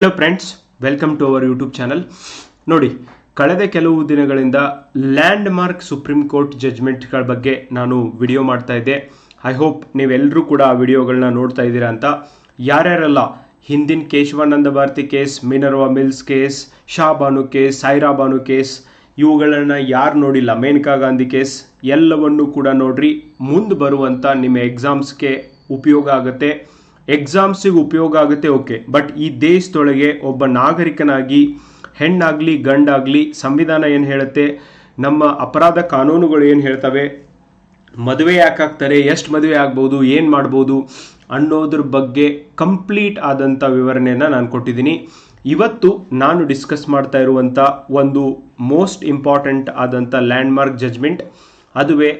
Hello friends welcome to our YouTube channel ನೋಡಿ, ಕಳೆದ ಕೆಲವು ದಿನಗಳಿಂದ ಲ್ಯಾಂಡ್ ಮಾರ್ಕ್ ಸುಪ್ರೀಂ ಕೋರ್ಟ್ ಜಜ್ಮೆಂಟ್ಗಳ ಬಗ್ಗೆ ನಾನು ವಿಡಿಯೋ ಮಾಡ್ತಾ ಇದ್ದೆ. ಐ ಹೋಪ್ ನೀವೆಲ್ಲರೂ ಕೂಡ ಆ ವಿಡಿಯೋಗಳನ್ನ ನೋಡ್ತಾ ಇದ್ದೀರಾ ಅಂತ. ಯಾರ್ಯಾರೆಲ್ಲ ಹಿಂದಿನ Keshavananda Bharati case Minerva mills case Shah Bano case Saira Bano case ಇವುಗಳನ್ನು ಯಾರು ನೋಡಿಲ್ಲ? ಮೇನಕಾ ಗಾಂಧಿ ಕೇಸ್ ಎಲ್ಲವನ್ನೂ ಕೂಡ ನೋಡ್ರಿ. ಮುಂದೆ ಬರುವಂಥ ನಿಮ್ಮ ಎಕ್ಸಾಮ್ಸ್ಗೆ ಉಪಯೋಗ ಆಗುತ್ತೆ. ಎಕ್ಸಾಮ್ಸಿಗೆ ಉಪಯೋಗ ಆಗುತ್ತೆ ಓಕೆ ಬಟ್ ಈ ದೇಶದೊಳಗೆ ಒಬ್ಬ ನಾಗರಿಕನಾಗಿ, ಹೆಣ್ಣಾಗಲಿ, ಗಂಡಾಗಲಿ, ಸಂವಿಧಾನ ಏನು ಹೇಳುತ್ತೆ? ನಮ್ಮ ಅಪರಾಧ ಕಾನೂನುಗಳು ಏನು ಹೇಳ್ತವೆ? ಮದುವೆ ಯಾಕಾಗ್ತಾರೆ ಎಷ್ಟು ಮದುವೆ ಆಗ್ಬೋದು? ಏನು ಮಾಡ್ಬೋದು? ಅನ್ನೋದ್ರ ಬಗ್ಗೆ ಕಂಪ್ಲೀಟ್ ಆದಂಥ ವಿವರಣೆಯನ್ನು ನಾನು ಕೊಟ್ಟಿದ್ದೀನಿ. ಇವತ್ತು ನಾನು ಡಿಸ್ಕಸ್ ಮಾಡ್ತಾ ಇರುವಂಥ ಒಂದು ಮೋಸ್ಟ್ ಇಂಪಾರ್ಟೆಂಟ್ ಆದಂಥ ಲ್ಯಾಂಡ್ಮಾರ್ಕ್ ಜಜ್ಮೆಂಟ್ ಅದುವೇ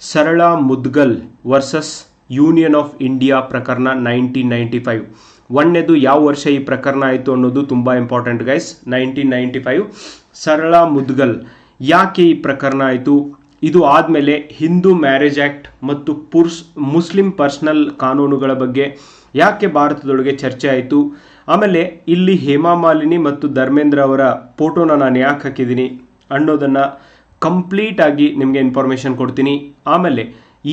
Sarla Mudgal versus union of India ಪ್ರಕರಣ ನೈನ್ಟೀನ್ ನೈಂಟಿ ಫೈವ್ ಒಂದನೇದು ಯಾವ ವರ್ಷ ಈ ಪ್ರಕರಣ ಆಯಿತು ಅನ್ನೋದು ತುಂಬ important guys nineteen ninety five Sarla Mudgal. ಯಾಕೆ ಈ ಪ್ರಕರಣ ಆಯಿತು? ಇದು ಆದಮೇಲೆ ಹಿಂದೂ ಮ್ಯಾರೇಜ್ ಆ್ಯಕ್ಟ್ ಮತ್ತು ಪುರ್ಸ್, ಮುಸ್ಲಿಂ ಪರ್ಸ್ನಲ್ ಕಾನೂನುಗಳ ಬಗ್ಗೆ ಯಾಕೆ ಭಾರತದೊಳಗೆ ಚರ್ಚೆ ಆಯಿತು? ಆಮೇಲೆ ಇಲ್ಲಿ ಹೇಮಾ ಮಾಲಿನಿ ಮತ್ತು ಧರ್ಮೇಂದ್ರ ಅವರ ಫೋಟೋನ ನಾನು ಯಾಕೆ ಹಾಕಿದ್ದೀನಿ ಅನ್ನೋದನ್ನು ಕಂಪ್ಲೀಟಾಗಿ ನಿಮಗೆ ಇನ್ಫಾರ್ಮೇಷನ್ ಕೊಡ್ತೀನಿ. ಆಮೇಲೆ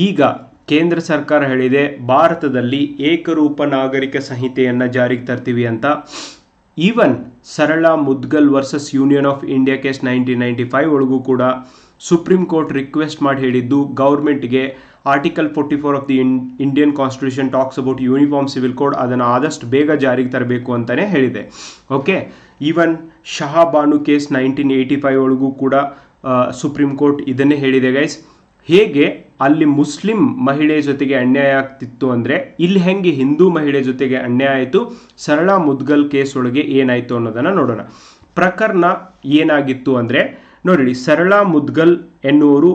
ಈಗ ಕೇಂದ್ರ ಸರ್ಕಾರ ಹೇಳಿದೆ, ಭಾರತದಲ್ಲಿ ಏಕರೂಪ ನಾಗರಿಕ ಸಂಹಿತೆಯನ್ನು ಜಾರಿಗೆ ತರ್ತೀವಿ ಅಂತ. Even Sarla Mudgal versus union of India case nineteen ninety five ಒಳಗೂ ಕೂಡ ಸುಪ್ರೀಂ ಕೋರ್ಟ್ ರಿಕ್ವೆಸ್ಟ್ ಮಾಡಿ ಹೇಳಿದ್ದು, ಗೌರ್ಮೆಂಟ್ಗೆ article forty four of the Indian constitution talks about uniform civil code ಅದನ್ನು ಆದಷ್ಟು ಬೇಗ ಜಾರಿಗೆ ತರಬೇಕು ಅಂತಲೇ ಹೇಳಿದೆ. Okay even Shahbano case nineteen eighty five ಒಳಗೂ ಕೂಡ ಸುಪ್ರೀಂ ಕೋರ್ಟ್ ಇದನ್ನೇ ಹೇಳಿದೆ ಗೈಸ್ ಹೇಗೆ ಅಲ್ಲಿ ಮುಸ್ಲಿಂ ಮಹಿಳೆ ಜೊತೆಗೆ ಅನ್ಯಾಯ ಆಗ್ತಿತ್ತು ಅಂದರೆ ಇಲ್ಲಿ ಹೆಂಗೆ ಹಿಂದೂ ಮಹಿಳೆ ಜೊತೆಗೆ ಅನ್ಯಾಯ ಆಯಿತು? ಸರಳ ಮುದ್ಗಲ್ ಕೇಸ್ ಒಳಗೆ ಏನಾಯಿತು ಅನ್ನೋದನ್ನು ನೋಡೋಣ. ಪ್ರಕರಣ ಏನಾಗಿತ್ತು ಅಂದರೆ ನೋಡಿ ಸರಳ ಮುದ್ಗಲ್ ಎನ್ನುವರು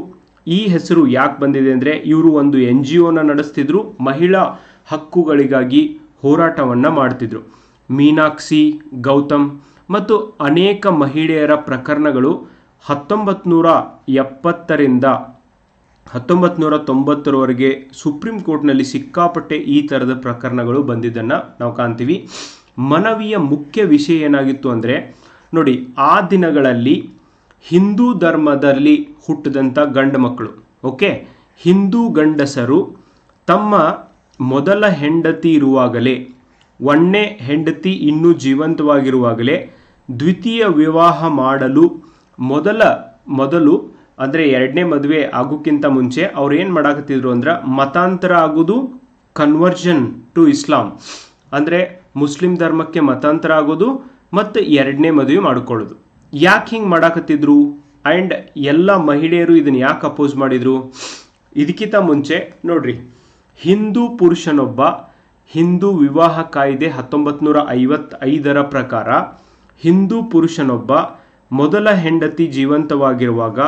ಈ ಹೆಸರು ಯಾಕೆ ಬಂದಿದೆ ಅಂದರೆ, ಇವರು ಒಂದು ಎನ್ ಜಿ ಒನ ನಡೆಸ್ತಿದ್ರು, ಮಹಿಳಾ ಹಕ್ಕುಗಳಿಗಾಗಿ ಹೋರಾಟವನ್ನು ಮಾಡ್ತಿದ್ರು. ಮೀನಾಕ್ಷಿ, ಗೌತಮ್ ಮತ್ತು ಅನೇಕ ಮಹಿಳೆಯರ ಪ್ರಕರಣಗಳು ಹತ್ತೊಂಬತ್ತು ನೂರ ಎಪ್ಪತ್ತರಿಂದ ಹತ್ತೊಂಬತ್ತು ನೂರ ತೊಂಬತ್ತರವರೆಗೆ ಸುಪ್ರೀಂ ಕೋರ್ಟ್ನಲ್ಲಿ ಸಿಕ್ಕಾಪಟ್ಟೆ ಈ ಥರದ ಪ್ರಕರಣಗಳು ಬಂದಿದ್ದನ್ನು ನಾವು ಕಾಣ್ತೀವಿ. ಮನವಿಯ ಮುಖ್ಯ ವಿಷಯ ಏನಾಗಿತ್ತು ಅಂದರೆ, ನೋಡಿ, ಆ ದಿನಗಳಲ್ಲಿ ಹಿಂದೂ ಧರ್ಮದಲ್ಲಿ ಹುಟ್ಟಿದಂಥ ಗಂಡು ಮಕ್ಕಳು, ಓಕೆ? ಹಿಂದೂ ಗಂಡಸರು ತಮ್ಮ ಮೊದಲ ಹೆಂಡತಿ ಇರುವಾಗಲೇ ಒಣ್ಣೆ ಹೆಂಡತಿ ಇನ್ನೂ ಜೀವಂತವಾಗಿರುವಾಗಲೇ ದ್ವಿತೀಯ ವಿವಾಹ ಮಾಡಲು ಮೊದಲ, ಮೊದಲು ಅಂದರೆ ಎರಡನೇ ಮದುವೆ ಆಗೋಕ್ಕಿಂತ ಮುಂಚೆ ಅವ್ರು ಏನು ಮಾಡಾಕತ್ತಿದ್ರು ಅಂದ್ರೆ ಮತಾಂತರ ಆಗೋದು ಕನ್ವರ್ಷನ್ ಟು ಇಸ್ಲಾಂ ಅಂದರೆ ಮುಸ್ಲಿಂ ಧರ್ಮಕ್ಕೆ ಮತಾಂತರ ಆಗೋದು ಮತ್ತು ಎರಡನೇ ಮದುವೆ ಮಾಡ್ಕೊಳ್ಳೋದು. ಯಾಕೆ ಹಿಂಗೆ ಮಾಡಾಕತ್ತಿದ್ರು? ಆ್ಯಂಡ್ ಎಲ್ಲ ಮಹಿಳೆಯರು ಇದನ್ನು ಯಾಕೆ ಅಪೋಸ್ ಮಾಡಿದರು? ಇದಕ್ಕಿಂತ ಮುಂಚೆ ನೋಡ್ರಿ, ಹಿಂದೂ ಪುರುಷನೊಬ್ಬ ಹಿಂದೂ ವಿವಾಹ ಕಾಯ್ದೆ ಹತ್ತೊಂಬತ್ತು ನೂರ ಐವತ್ತೈದರ ಪ್ರಕಾರ ಹಿಂದೂ ಪುರುಷನೊಬ್ಬ ಮೊದಲ ಹೆಂಡತಿ ಜೀವಂತವಾಗಿರುವಾಗ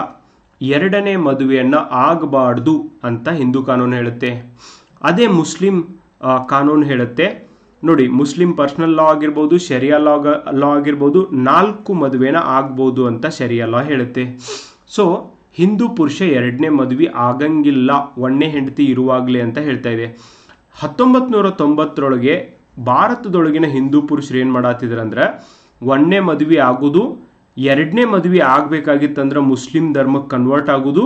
ಎರಡನೇ ಮದುವೆಯನ್ನು ಆಗಬಾರ್ದು ಅಂತ ಹಿಂದೂ ಕಾನೂನು ಹೇಳುತ್ತೆ. ಅದೇ ಮುಸ್ಲಿಂ ಕಾನೂನು ಹೇಳುತ್ತೆ. ನೋಡಿ, ಮುಸ್ಲಿಂ ಪರ್ಸ್ನಲ್ ಲಾ ಆಗಿರ್ಬೋದು, ಶರಿಯಾ ಲಾ ಲಾ ಆಗಿರ್ಬೋದು, ನಾಲ್ಕು ಮದುವೆನ ಆಗ್ಬೋದು ಅಂತ ಶರಿಯಾ ಲಾ ಹೇಳುತ್ತೆ. ಸೊ ಹಿಂದೂ ಪುರುಷ ಎರಡನೇ ಮದುವೆ ಆಗಂಗಿಲ್ಲ ಒಣ್ಣೆ ಹೆಂಡತಿ ಇರುವಾಗಲೇ ಅಂತ ಹೇಳ್ತಾ ಇದೆ. ಹತ್ತೊಂಬತ್ತು ನೂರ ತೊಂಬತ್ತರೊಳಗೆ ಭಾರತದೊಳಗಿನ ಹಿಂದೂ ಪುರುಷರು ಏನು ಮಾಡತ್ತಿದ್ರಂದ್ರೆ ಒಣ್ಣೆ ಮದುವೆ ಆಗೋದು ಎರಡನೇ ಮದುವೆ ಆಗಬೇಕಾಗಿತ್ತಂದ್ರೆ ಮುಸ್ಲಿಂ ಧರ್ಮಕ್ಕೆ ಕನ್ವರ್ಟ್ ಆಗೋದು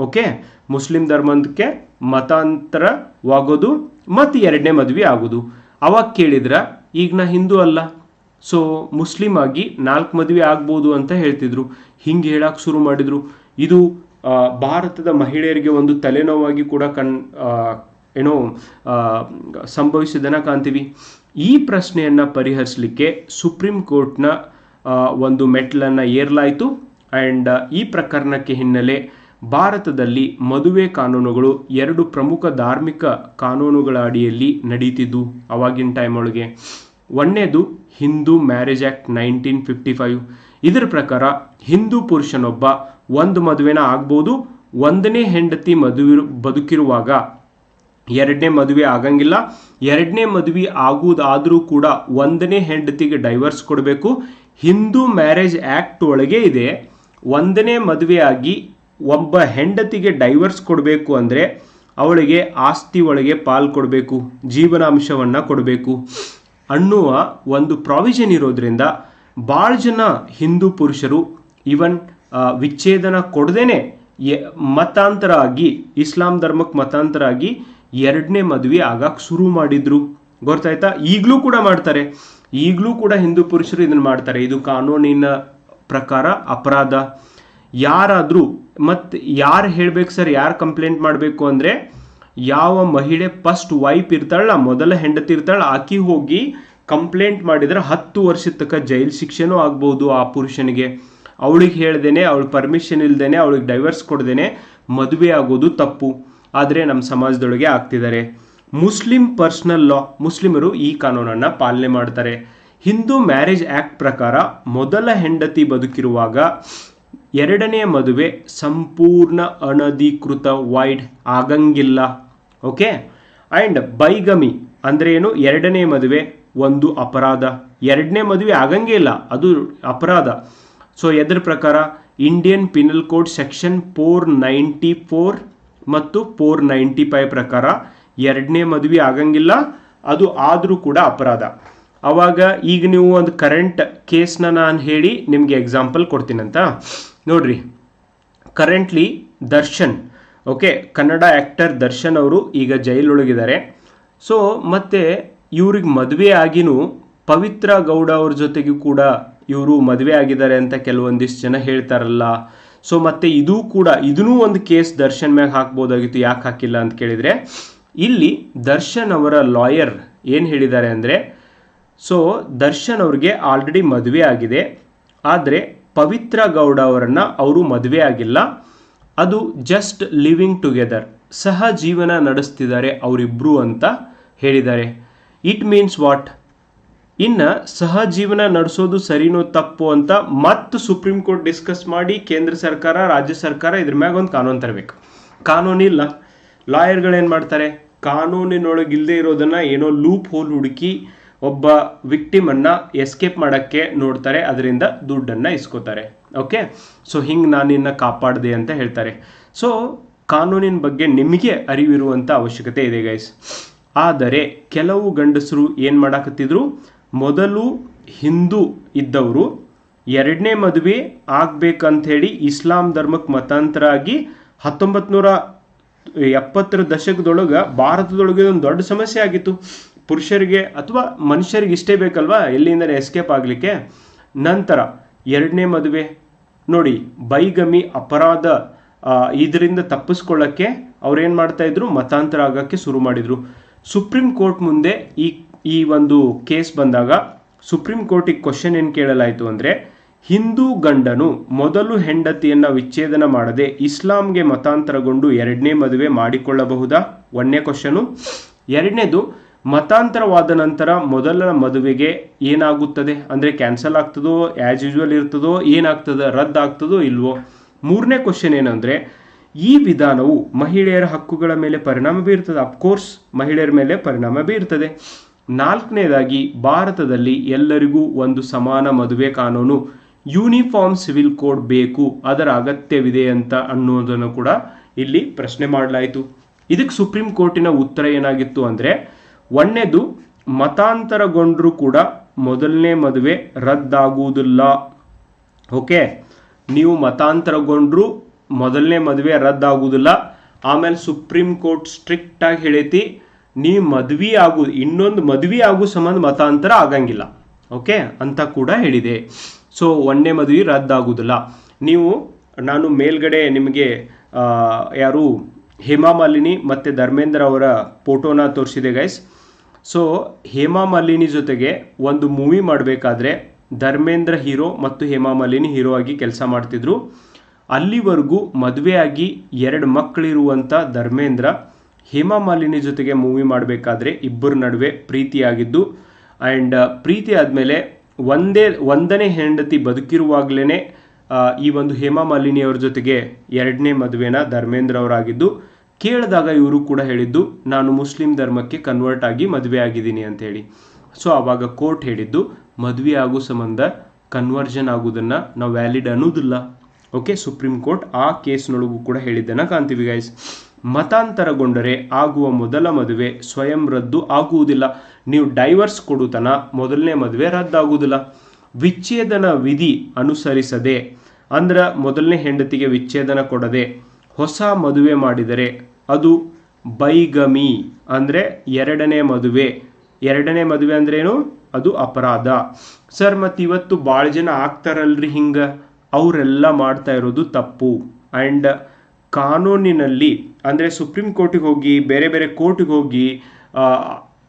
ಓಕೆ ಮುಸ್ಲಿಂ ಧರ್ಮಕ್ಕೆ ಮತಾಂತರವಾಗೋದು ಮತ್ತು ಎರಡನೇ ಮದುವೆ ಆಗೋದು. ಅವಾಗ ಕೇಳಿದ್ರೆ, ಈಗ ನಾ ಹಿಂದೂ ಅಲ್ಲ ಸೊ ಮುಸ್ಲಿಂ ಆಗಿ ನಾಲ್ಕು ಮದುವೆ ಆಗ್ಬೋದು ಅಂತ ಹೇಳ್ತಿದ್ರು. ಹಿಂಗೆ ಹೇಳಕ್ಕೆ ಶುರು ಮಾಡಿದರು. ಇದು ಭಾರತದ ಮಹಿಳೆಯರಿಗೆ ಒಂದು ತಲೆನೋವಾಗಿ ಕೂಡ ಕಣ್ ಏನೋ ಸಂಭವಿಸಿದನ ಕಾಣ್ತೀವಿ. ಈ ಪ್ರಶ್ನೆಯನ್ನು ಪರಿಹರಿಸಲಿಕ್ಕೆ ಸುಪ್ರೀಂ ಕೋರ್ಟ್ನ ಒಂದು ಮೆಟ್ಲನ್ನು ಏರ್ಲಾಯಿತು. ಆ್ಯಂಡ್ ಈ ಪ್ರಕರಣಕ್ಕೆ ಹಿನ್ನೆಲೆ ಭಾರತದಲ್ಲಿ ಮದುವೆ ಕಾನೂನುಗಳು ಎರಡು ಪ್ರಮುಖ ಧಾರ್ಮಿಕ ಕಾನೂನುಗಳ ಅಡಿಯಲ್ಲಿ ನಡೀತಿದ್ದು ಅವಾಗಿನ ಟೈಮ್ ಒಳಗೆ. ಒಂದನೇದು Hindu marriage act nineteen fifty five ಇದರ ಪ್ರಕಾರ ಹಿಂದೂ ಪುರುಷನೊಬ್ಬ ಒಂದು ಮದುವೆನ ಆಗ್ಬೋದು, ಒಂದನೇ ಹೆಂಡತಿ ಮದುವೆ ಬದುಕಿರುವಾಗ ಎರಡನೇ ಮದುವೆ ಆಗಂಗಿಲ್ಲ ಎರಡನೇ ಮದುವೆ ಆಗುವುದಾದರೂ ಕೂಡ ಒಂದನೇ ಹೆಂಡತಿಗೆ ಡೈವರ್ಸ್ ಕೊಡಬೇಕು. ಹಿಂದೂ ಮ್ಯಾರೇಜ್ ಆ್ಯಕ್ಟ್ ಒಳಗೆ ಇದೆ. ಒಂದನೇ ಮದುವೆ ಆಗಿ ಒಬ್ಬ ಹೆಂಡತಿಗೆ ಡೈವರ್ಸ್ ಕೊಡಬೇಕು ಅಂದರೆ ಅವಳಿಗೆ ಆಸ್ತಿ ಒಳಗೆ ಪಾಲು ಕೊಡಬೇಕು, ಜೀವನಾಂಶವನ್ನು ಕೊಡಬೇಕು. ಅನ್ನುವ ಒಂದು ಪ್ರಾವಿಷನ್ ಇರೋದ್ರಿಂದ ಭಾಳ ಜನ ಹಿಂದೂ ಪುರುಷರು ಈವನ್ ವಿಚ್ಛೇದನ ಕೊಡದೇನೆ ಮತಾಂತರ ಆಗಿ, ಇಸ್ಲಾಂ ಧರ್ಮಕ್ಕೆ ಮತಾಂತರ ಆಗಿ ಎರಡನೇ ಮದುವೆ ಆಗಕ್ಕೆ ಶುರು ಮಾಡಿದ್ರು. ಗೊತ್ತಾಯ್ತಾ? ಈಗಲೂ ಕೂಡ ಮಾಡ್ತಾರೆ. ಈಗಲೂ ಕೂಡ ಹಿಂದೂ ಪುರುಷರು ಇದನ್ನು ಮಾಡ್ತಾರೆ. ಇದು ಕಾನೂನಿನ ಪ್ರಕಾರ ಅಪರಾಧ. ಯಾರಾದರೂ ಮತ್ತು ಯಾರು ಹೇಳ್ಬೇಕು ಸರ್? ಯಾರು ಕಂಪ್ಲೇಂಟ್ ಮಾಡಬೇಕು ಅಂದರೆ ಯಾವ ಮಹಿಳೆ ಫಸ್ಟ್ ವೈಫ್ ಇರ್ತಾಳ ಮೊದಲ ಹೆಂಡತಿ ಇರ್ತಾಳ, ಆಕಿ ಹೋಗಿ ಕಂಪ್ಲೇಂಟ್ ಮಾಡಿದರೆ ಹತ್ತು ವರ್ಷದ ತನಕ ಜೈಲು ಶಿಕ್ಷೆನೂ ಆಗ್ಬೋದು ಆ ಪುರುಷನಿಗೆ. ಅವಳಿಗೆ ಹೇಳ್ದೇನೆ, ಅವಳ ಪರ್ಮಿಷನ್ ಇಲ್ದೇನೆ, ಅವಳಿಗೆ ಡೈವರ್ಸ್ ಕೊಡ್ದೇನೆ ಮದುವೆ ಆಗೋದು ತಪ್ಪು. ಆದರೆ ನಮ್ಮ ಸಮಾಜದೊಳಗೆ ಆಗ್ತಿದ್ದಾರೆ. ಮುಸ್ಲಿಂ ಪರ್ಸನಲ್ ಲಾ, ಮುಸ್ಲಿಮರು ಈ ಕಾನೂನನ್ನು ಪಾಲನೆ ಮಾಡ್ತಾರೆ. ಹಿಂದೂ ಮ್ಯಾರೇಜ್ ಆ್ಯಕ್ಟ್ ಪ್ರಕಾರ ಮೊದಲ ಹೆಂಡತಿ ಬದುಕಿರುವಾಗ ಎರಡನೆಯ ಮದುವೆ ಸಂಪೂರ್ಣ ಅನಧಿಕೃತ ವೈಡ್ ಆಗಂಗಿಲ್ಲ. ಓಕೆ? ಆ್ಯಂಡ್ ಬೈಗಮಿ ಅಂದರೆ ಏನು? ಎರಡನೇ ಮದುವೆ ಒಂದು ಅಪರಾಧ. ಎರಡನೇ ಮದುವೆ ಆಗಂಗೇ ಇಲ್ಲ, ಅದು ಅಪರಾಧ. ಸೊ ಎದ್ರ ಪ್ರಕಾರ? Indian penal code section four ninety four ಮತ್ತು ಫೋರ್ ನೈಂಟಿ ಫೈವ್ ಪ್ರಕಾರ ಎರಡನೇ ಮದುವೆ ಆಗಂಗಿಲ್ಲ, ಅದು ಆದರೂ ಕೂಡ ಅಪರಾಧ. ಅವಾಗ ಈಗ ನೀವು ಒಂದು ಕರೆಂಟ್ ಕೇಸ್ನ ನಾನು ಹೇಳಿ ನಿಮಗೆ ಎಕ್ಸಾಂಪಲ್ ಕೊಡ್ತೀನಂತ. ನೋಡ್ರಿ currently Darshan okay Kannada actor Darshan ಅವರು ಈಗ ಜೈಲೊಳಗಿದ್ದಾರೆ. ಸೊ ಮತ್ತೆ ಇವ್ರಿಗೆ ಮದುವೆ ಆಗಿನೂ ಪವಿತ್ರ ಗೌಡ ಅವ್ರ ಜೊತೆಗೂ ಕೂಡ ಇವರು ಮದುವೆ ಆಗಿದ್ದಾರೆ ಅಂತ ಕೆಲವೊಂದಿಷ್ಟು ಜನ ಹೇಳ್ತಾರಲ್ಲ. ಸೊ ಮತ್ತೆ ಇದು ಕೂಡ, ಇದನ್ನೂ ಒಂದು ಕೇಸ್ ದರ್ಶನ್ ಮ್ಯಾಗ ಹಾಕ್ಬೋದಾಗಿತ್ತು, ಯಾಕೆ ಹಾಕಿಲ್ಲ ಅಂತ ಕೇಳಿದರೆ, ಇಲ್ಲಿ ದರ್ಶನ್ ಅವರ ಲಾಯರ್ ಏನು ಹೇಳಿದ್ದಾರೆ ಅಂದರೆ ಸೊ ದರ್ಶನ್ ಅವ್ರಿಗೆ ಆಲ್ರೆಡಿ ಮದುವೆ ಆಗಿದೆ, ಆದರೆ ಪವಿತ್ರ ಗೌಡ ಅವರನ್ನು ಅವರು ಮದುವೆ ಆಗಿಲ್ಲ, ಅದು ಜಸ್ಟ್ ಲಿವಿಂಗ್ ಟುಗೆದರ್ ಸಹ ಜೀವನ ನಡೆಸ್ತಿದ್ದಾರೆ ಅವರಿಬ್ಬರು ಅಂತ ಹೇಳಿದ್ದಾರೆ. ಇಟ್ ಮೀನ್ಸ್ ವಾಟ್ ಇನ್ನು ಸಹ ಜೀವನ ನಡೆಸೋದು ಸರಿನೋ ತಪ್ಪು ಅಂತ ಮತ್ತೆ ಸುಪ್ರೀಂ ಕೋರ್ಟ್ ಡಿಸ್ಕಸ್ ಮಾಡಿ ಕೇಂದ್ರ ಸರ್ಕಾರ, ರಾಜ್ಯ ಸರ್ಕಾರ ಇದ್ರ ಮ್ಯಾಗ ಒಂದು ಕಾನೂನು ತರಬೇಕು. ಕಾನೂನಿಲ್ಲ ಲಾಯರ್ಗಳೇನು ಮಾಡ್ತಾರೆ? ಕಾನೂನಿನೊಳಗೆ ಇಲ್ಲದೆ ಇರೋದನ್ನ ಏನೋ ಲೂಪ್ ಹೋಲ್ ಹುಡುಕಿ ಒಬ್ಬ ವಿಕ್ಟಿಮನ್ನು ಎಸ್ಕೇಪ್ ಮಾಡೋಕ್ಕೆ ನೋಡ್ತಾರೆ. ಅದರಿಂದ ದುಡ್ಡನ್ನು ಇಸ್ಕೋತಾರೆ. ಓಕೆ ಸೊ ಹಿಂಗೆ ನಾನು ನಿನ್ನ ಕಾಪಾಡಿದೆ ಅಂತ ಹೇಳ್ತಾರೆ. ಸೊ ಕಾನೂನಿನ ಬಗ್ಗೆ ನಿಮಗೆ ಅರಿವಿರುವಂಥ ಅವಶ್ಯಕತೆ ಇದೆ ಗೈಸ್ ಆದರೆ ಕೆಲವು ಗಂಡಸರು ಏನು ಮಾಡಾಕತ್ತಿದ್ರು? ಮೊದಲು ಹಿಂದೂ ಇದ್ದವರು ಎರಡನೇ ಮದುವೆ ಆಗ್ಬೇಕಂತ ಹೇಳಿ ಇಸ್ಲಾಂ ಧರ್ಮಕ್ಕೆ ಮತಾಂತರ ಆಗಿ ಹತ್ತೊಂಬತ್ತು ನೂರ ಎಪ್ಪತ್ತರ ದಶಕದೊಳಗೆ ಭಾರತದೊಳಗೆ ಒಂದು ದೊಡ್ಡ ಸಮಸ್ಯೆ ಆಗಿತ್ತು. ಪುರುಷರಿಗೆ ಅಥವಾ ಮನುಷ್ಯರಿಗೆ ಇಷ್ಟೇ ಬೇಕಲ್ವಾ ಎಲ್ಲಿಂದ ಎಸ್ಕೇಪ್ ಆಗಲಿಕ್ಕೆ? ನಂತರ ಎರಡನೇ ಮದುವೆ. ನೋಡಿ, ಬೈಗಮಿ ಅಪರಾಧ ಇದರಿಂದ ತಪ್ಪಿಸ್ಕೊಳ್ಳೋಕ್ಕೆ ಅವ್ರೇನು ಮಾಡ್ತಾಯಿದ್ರು ಮತಾಂತರ ಆಗೋಕ್ಕೆ ಶುರು ಮಾಡಿದರು. ಸುಪ್ರೀಂ ಕೋರ್ಟ್ ಮುಂದೆ ಈ ಈ ಒಂದು ಕೇಸ್ ಬಂದಾಗ ಸುಪ್ರೀಂ ಕೋರ್ಟಿಗೆ ಕ್ವಶನ್ ಏನು ಕೇಳಲಾಯಿತು ಅಂದರೆ, ಹಿಂದೂ ಗಂಡನು ಮೊದಲು ಹೆಂಡತಿಯನ್ನು ವಿಚ್ಛೇದನ ಮಾಡದೆ ಇಸ್ಲಾಂಗೆ ಮತಾಂತರಗೊಂಡು ಎರಡನೇ ಮದುವೆ ಮಾಡಿಕೊಳ್ಳಬಹುದಾ? ಒಂದನೇ ಕ್ವಶನು. ಎರಡನೇದು, ಮತಾಂತರವಾದ ನಂತರ ಮೊದಲ ಮದುವೆಗೆ ಏನಾಗುತ್ತದೆ? ಅಂದರೆ ಕ್ಯಾನ್ಸಲ್ ಆಗ್ತದೋ ಆ್ಯಸ್ ಯೂಶುವಲ್ ಇರ್ತದೋ, ಏನಾಗ್ತದೆ ರದ್ದಾಗ್ತದೋ ಇಲ್ವೋ? ಮೂರನೇ ಕ್ವಶನ್ ಏನಂದರೆ, ಈ ವಿಧಾನವು ಮಹಿಳೆಯರ ಹಕ್ಕುಗಳ ಮೇಲೆ ಪರಿಣಾಮ ಬೀರ್ತದೆ. ಅಫ್ಕೋರ್ಸ್ ಮಹಿಳೆಯರ ಮೇಲೆ ಪರಿಣಾಮ ಬೀರ್ತದೆ. ನಾಲ್ಕನೇದಾಗಿ ಭಾರತದಲ್ಲಿ ಎಲ್ಲರಿಗೂ ಒಂದು ಸಮಾನ ಮದುವೆ ಕಾನೂನು, ಯೂನಿಫಾರ್ಮ್ ಸಿವಿಲ್ ಕೋಡ್ ಬೇಕು, ಅದರ ಅಗತ್ಯವಿದೆ ಅಂತ ಅನ್ನೋದನ್ನು ಕೂಡ ಇಲ್ಲಿ ಪ್ರಶ್ನೆ ಮಾಡಲಾಯಿತು. ಇದಕ್ಕೆ ಸುಪ್ರೀಂ ಕೋರ್ಟಿನ ಉತ್ತರ ಏನಾಗಿತ್ತು ಅಂದರೆ, ಒಂದನೇದು ಮತಾಂತರಗೊಂಡರೂ ಕೂಡ ಮೊದಲನೇ ಮದುವೆ ರದ್ದಾಗುವುದಿಲ್ಲ. ಓಕೆ? ನೀವು ಮತಾಂತರಗೊಂಡರೂ ಮೊದಲನೇ ಮದುವೆ ರದ್ದಾಗುವುದಿಲ್ಲ. ಆಮೇಲೆ ಸುಪ್ರೀಂ ಕೋರ್ಟ್ ಸ್ಟ್ರಿಕ್ಟಾಗಿ ಹೇಳೈತಿ ನೀ ಮದುವೆ ಆಗು, ಇನ್ನೊಂದು ಮದುವೆ ಆಗೋ ಸಂಬಂಧ ಮತಾಂತರ ಆಗಂಗಿಲ್ಲ. ಓಕೆ? ಅಂತ ಕೂಡ ಹೇಳಿದೆ. ಸೊ ಒಂದೇ ಮದುವೆ ರದ್ದಾಗುವುದಿಲ್ಲ ನೀವು, ನಾನು ಮೇಲ್ಗಡೆ ನಿಮಗೆ ಯಾರು, ಹೇಮಾ ಮಾಲಿನಿ ಮತ್ತು ಧರ್ಮೇಂದ್ರ ಅವರ ಫೋಟೋನ ತೋರಿಸಿದೆ ಗೈಸ್ ಸೊ ಹೇಮಾ ಮಾಲಿನಿ ಜೊತೆಗೆ ಒಂದು ಮೂವಿ ಮಾಡಬೇಕಾದ್ರೆ ಧರ್ಮೇಂದ್ರ ಹೀರೋ ಮತ್ತು ಹೇಮಾ ಮಾಲಿನಿ ಹೀರೋ ಆಗಿ ಕೆಲಸ ಮಾಡ್ತಿದ್ರು. ಅಲ್ಲಿವರೆಗೂ ಮದುವೆಯಾಗಿ ಎರಡು ಮಕ್ಕಳಿರುವಂಥ ಧರ್ಮೇಂದ್ರ ಹೇಮಾ ಮಾಲಿನಿ ಜೊತೆಗೆ ಮೂವಿ ಮಾಡಬೇಕಾದ್ರೆ ಇಬ್ಬರ ನಡುವೆ ಪ್ರೀತಿಯಾಗಿದ್ದು ಆ್ಯಂಡ್ ಪ್ರೀತಿ ಆದಮೇಲೆ ಒಂದೇ, ಒಂದನೇ ಹೆಂಡತಿ ಬದುಕಿರುವಾಗಲೇ ಈ ಒಂದು ಹೇಮಾ ಮಾಲಿನಿ ಅವ್ರ ಜೊತೆಗೆ ಎರಡನೇ ಮದುವೆನ ಧರ್ಮೇಂದ್ರ ಅವರಾಗಿದ್ದು, ಕೇಳಿದಾಗ ಇವರು ಕೂಡ ಹೇಳಿದ್ದು, ನಾನು ಮುಸ್ಲಿಂ ಧರ್ಮಕ್ಕೆ ಕನ್ವರ್ಟ್ ಆಗಿ ಮದುವೆ ಆಗಿದ್ದೀನಿ ಅಂತ ಹೇಳಿ. ಸೊ ಆವಾಗ ಕೋರ್ಟ್ ಹೇಳಿದ್ದು, ಮದುವೆ ಆಗೋ ಸಂಬಂಧ ಕನ್ವರ್ಜನ್ ಆಗೋದನ್ನು ನಾವು ವ್ಯಾಲಿಡ್ ಅನ್ನೋದಿಲ್ಲ ಓಕೆ ಸುಪ್ರೀಂ ಕೋರ್ಟ್ ಆ ಕೇಸ್ನೊಳಗೂ ಕೂಡ ಹೇಳಿದ್ದನ್ನು ಕಾಣ್ತೀವಿ ಗೈಸ್ ಮತಾಂತರಗೊಂಡರೆ ಆಗುವ ಮೊದಲ ಮದುವೆ ಸ್ವಯಂ ರದ್ದು ಆಗುವುದಿಲ್ಲ. ನೀವು ಡೈವರ್ಸ್ ಕೊಡುತನ ಮೊದಲನೇ ಮದುವೆ ರದ್ದಾಗುವುದಿಲ್ಲ. ವಿಚ್ಛೇದನ ವಿಧಿ ಅನುಸರಿಸದೆ, ಅಂದ್ರೆ ಮೊದಲನೇ ಹೆಂಡತಿಗೆ ವಿಚ್ಛೇದನ ಕೊಡದೆ ಹೊಸ ಮದುವೆ ಮಾಡಿದರೆ ಅದು ಬೈಗಮಿ, ಅಂದರೆ ಎರಡನೇ ಮದುವೆ. ಎರಡನೇ ಮದುವೆ ಅಂದ್ರೇನು? ಅದು ಅಪರಾಧ. ಸರ್, ಮತ್ತು ಇವತ್ತು ಭಾಳ ಜನ ಆಗ್ತಾರಲ್ರಿ ಹಿಂಗೆ. ಅವರೆಲ್ಲ ಮಾಡ್ತಾ ಇರೋದು ತಪ್ಪು. ಆ್ಯಂಡ್ ಕಾನೂನಿನಲ್ಲಿ, ಅಂದರೆ ಸುಪ್ರೀಂ ಕೋರ್ಟಿಗೆ ಹೋಗಿ, ಬೇರೆ ಬೇರೆ ಕೋರ್ಟಿಗೆ ಹೋಗಿ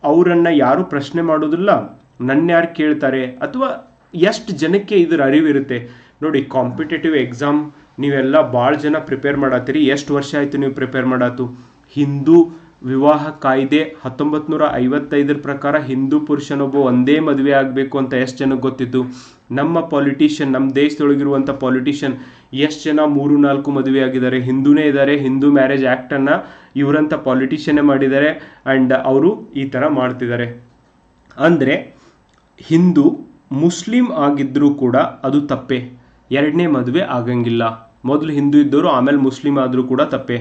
ಅವರನ್ನು ಯಾರೂ ಪ್ರಶ್ನೆ ಮಾಡೋದಿಲ್ಲ ನನ್ನ ಯಾರು ಕೇಳ್ತಾರೆ? ಅಥವಾ ಎಷ್ಟು ಜನಕ್ಕೆ ಇದರ ಅರಿವಿರುತ್ತೆ? ನೋಡಿ ಕಾಂಪಿಟೇಟಿವ್ ಎಕ್ಸಾಮ್ ನೀವೆಲ್ಲ ಭಾಳ ಜನ ಪ್ರಿಪೇರ್ ಮಾಡತ್ತೀರಿ ಎಷ್ಟು ವರ್ಷ ಆಯಿತು ನೀವು ಪ್ರಿಪೇರ್ ಮಾಡಾತು? ಹಿಂದೂ ವಿವಾಹ ಕಾಯ್ದೆ ಹತ್ತೊಂಬತ್ತು ನೂರ ಐವತ್ತೈದರ ಪ್ರಕಾರ ಹಿಂದೂ ಪುರುಷನೊಬ್ಬ ಒಂದೇ ಮದುವೆ ಆಗಬೇಕು ಅಂತ ಎಷ್ಟು ಜನಕ್ಕೆ ಗೊತ್ತಿತ್ತು? ನಮ್ಮ ಪಾಲಿಟಿಷಿಯನ್ ನಮ್ಮ ದೇಶದೊಳಗಿರುವಂಥ ಪಾಲಿಟಿಷಿಯನ್ ಎಷ್ಟು ಜನ ಮೂರು, ನಾಲ್ಕು ಮದುವೆ ಆಗಿದ್ದಾರೆ? ಹಿಂದೂನೇ ಇದ್ದಾರೆ. ಹಿಂದೂ ಮ್ಯಾರೇಜ್ ಆ್ಯಕ್ಟನ್ನು ಇವರಂಥ ಪಾಲಿಟಿಷಿಯನ್ನೇ ಮಾಡಿದ್ದಾರೆ ಆ್ಯಂಡ್ ಅವರು ಈ ಥರ ಮಾಡ್ತಿದ್ದಾರೆ. ಅಂದರೆ ಹಿಂದೂ, ಮುಸ್ಲಿಂ ಆಗಿದ್ದರೂ ಕೂಡ ಅದು ತಪ್ಪೆ. ಎರಡನೇ ಮದುವೆ ಆಗಂಗಿಲ್ಲ. ಮೊದಲು ಹಿಂದೂ ಇದ್ದವರು ಆಮೇಲೆ ಮುಸ್ಲಿಂ ಆದರೂ ಕೂಡ ತಪ್ಪೆ.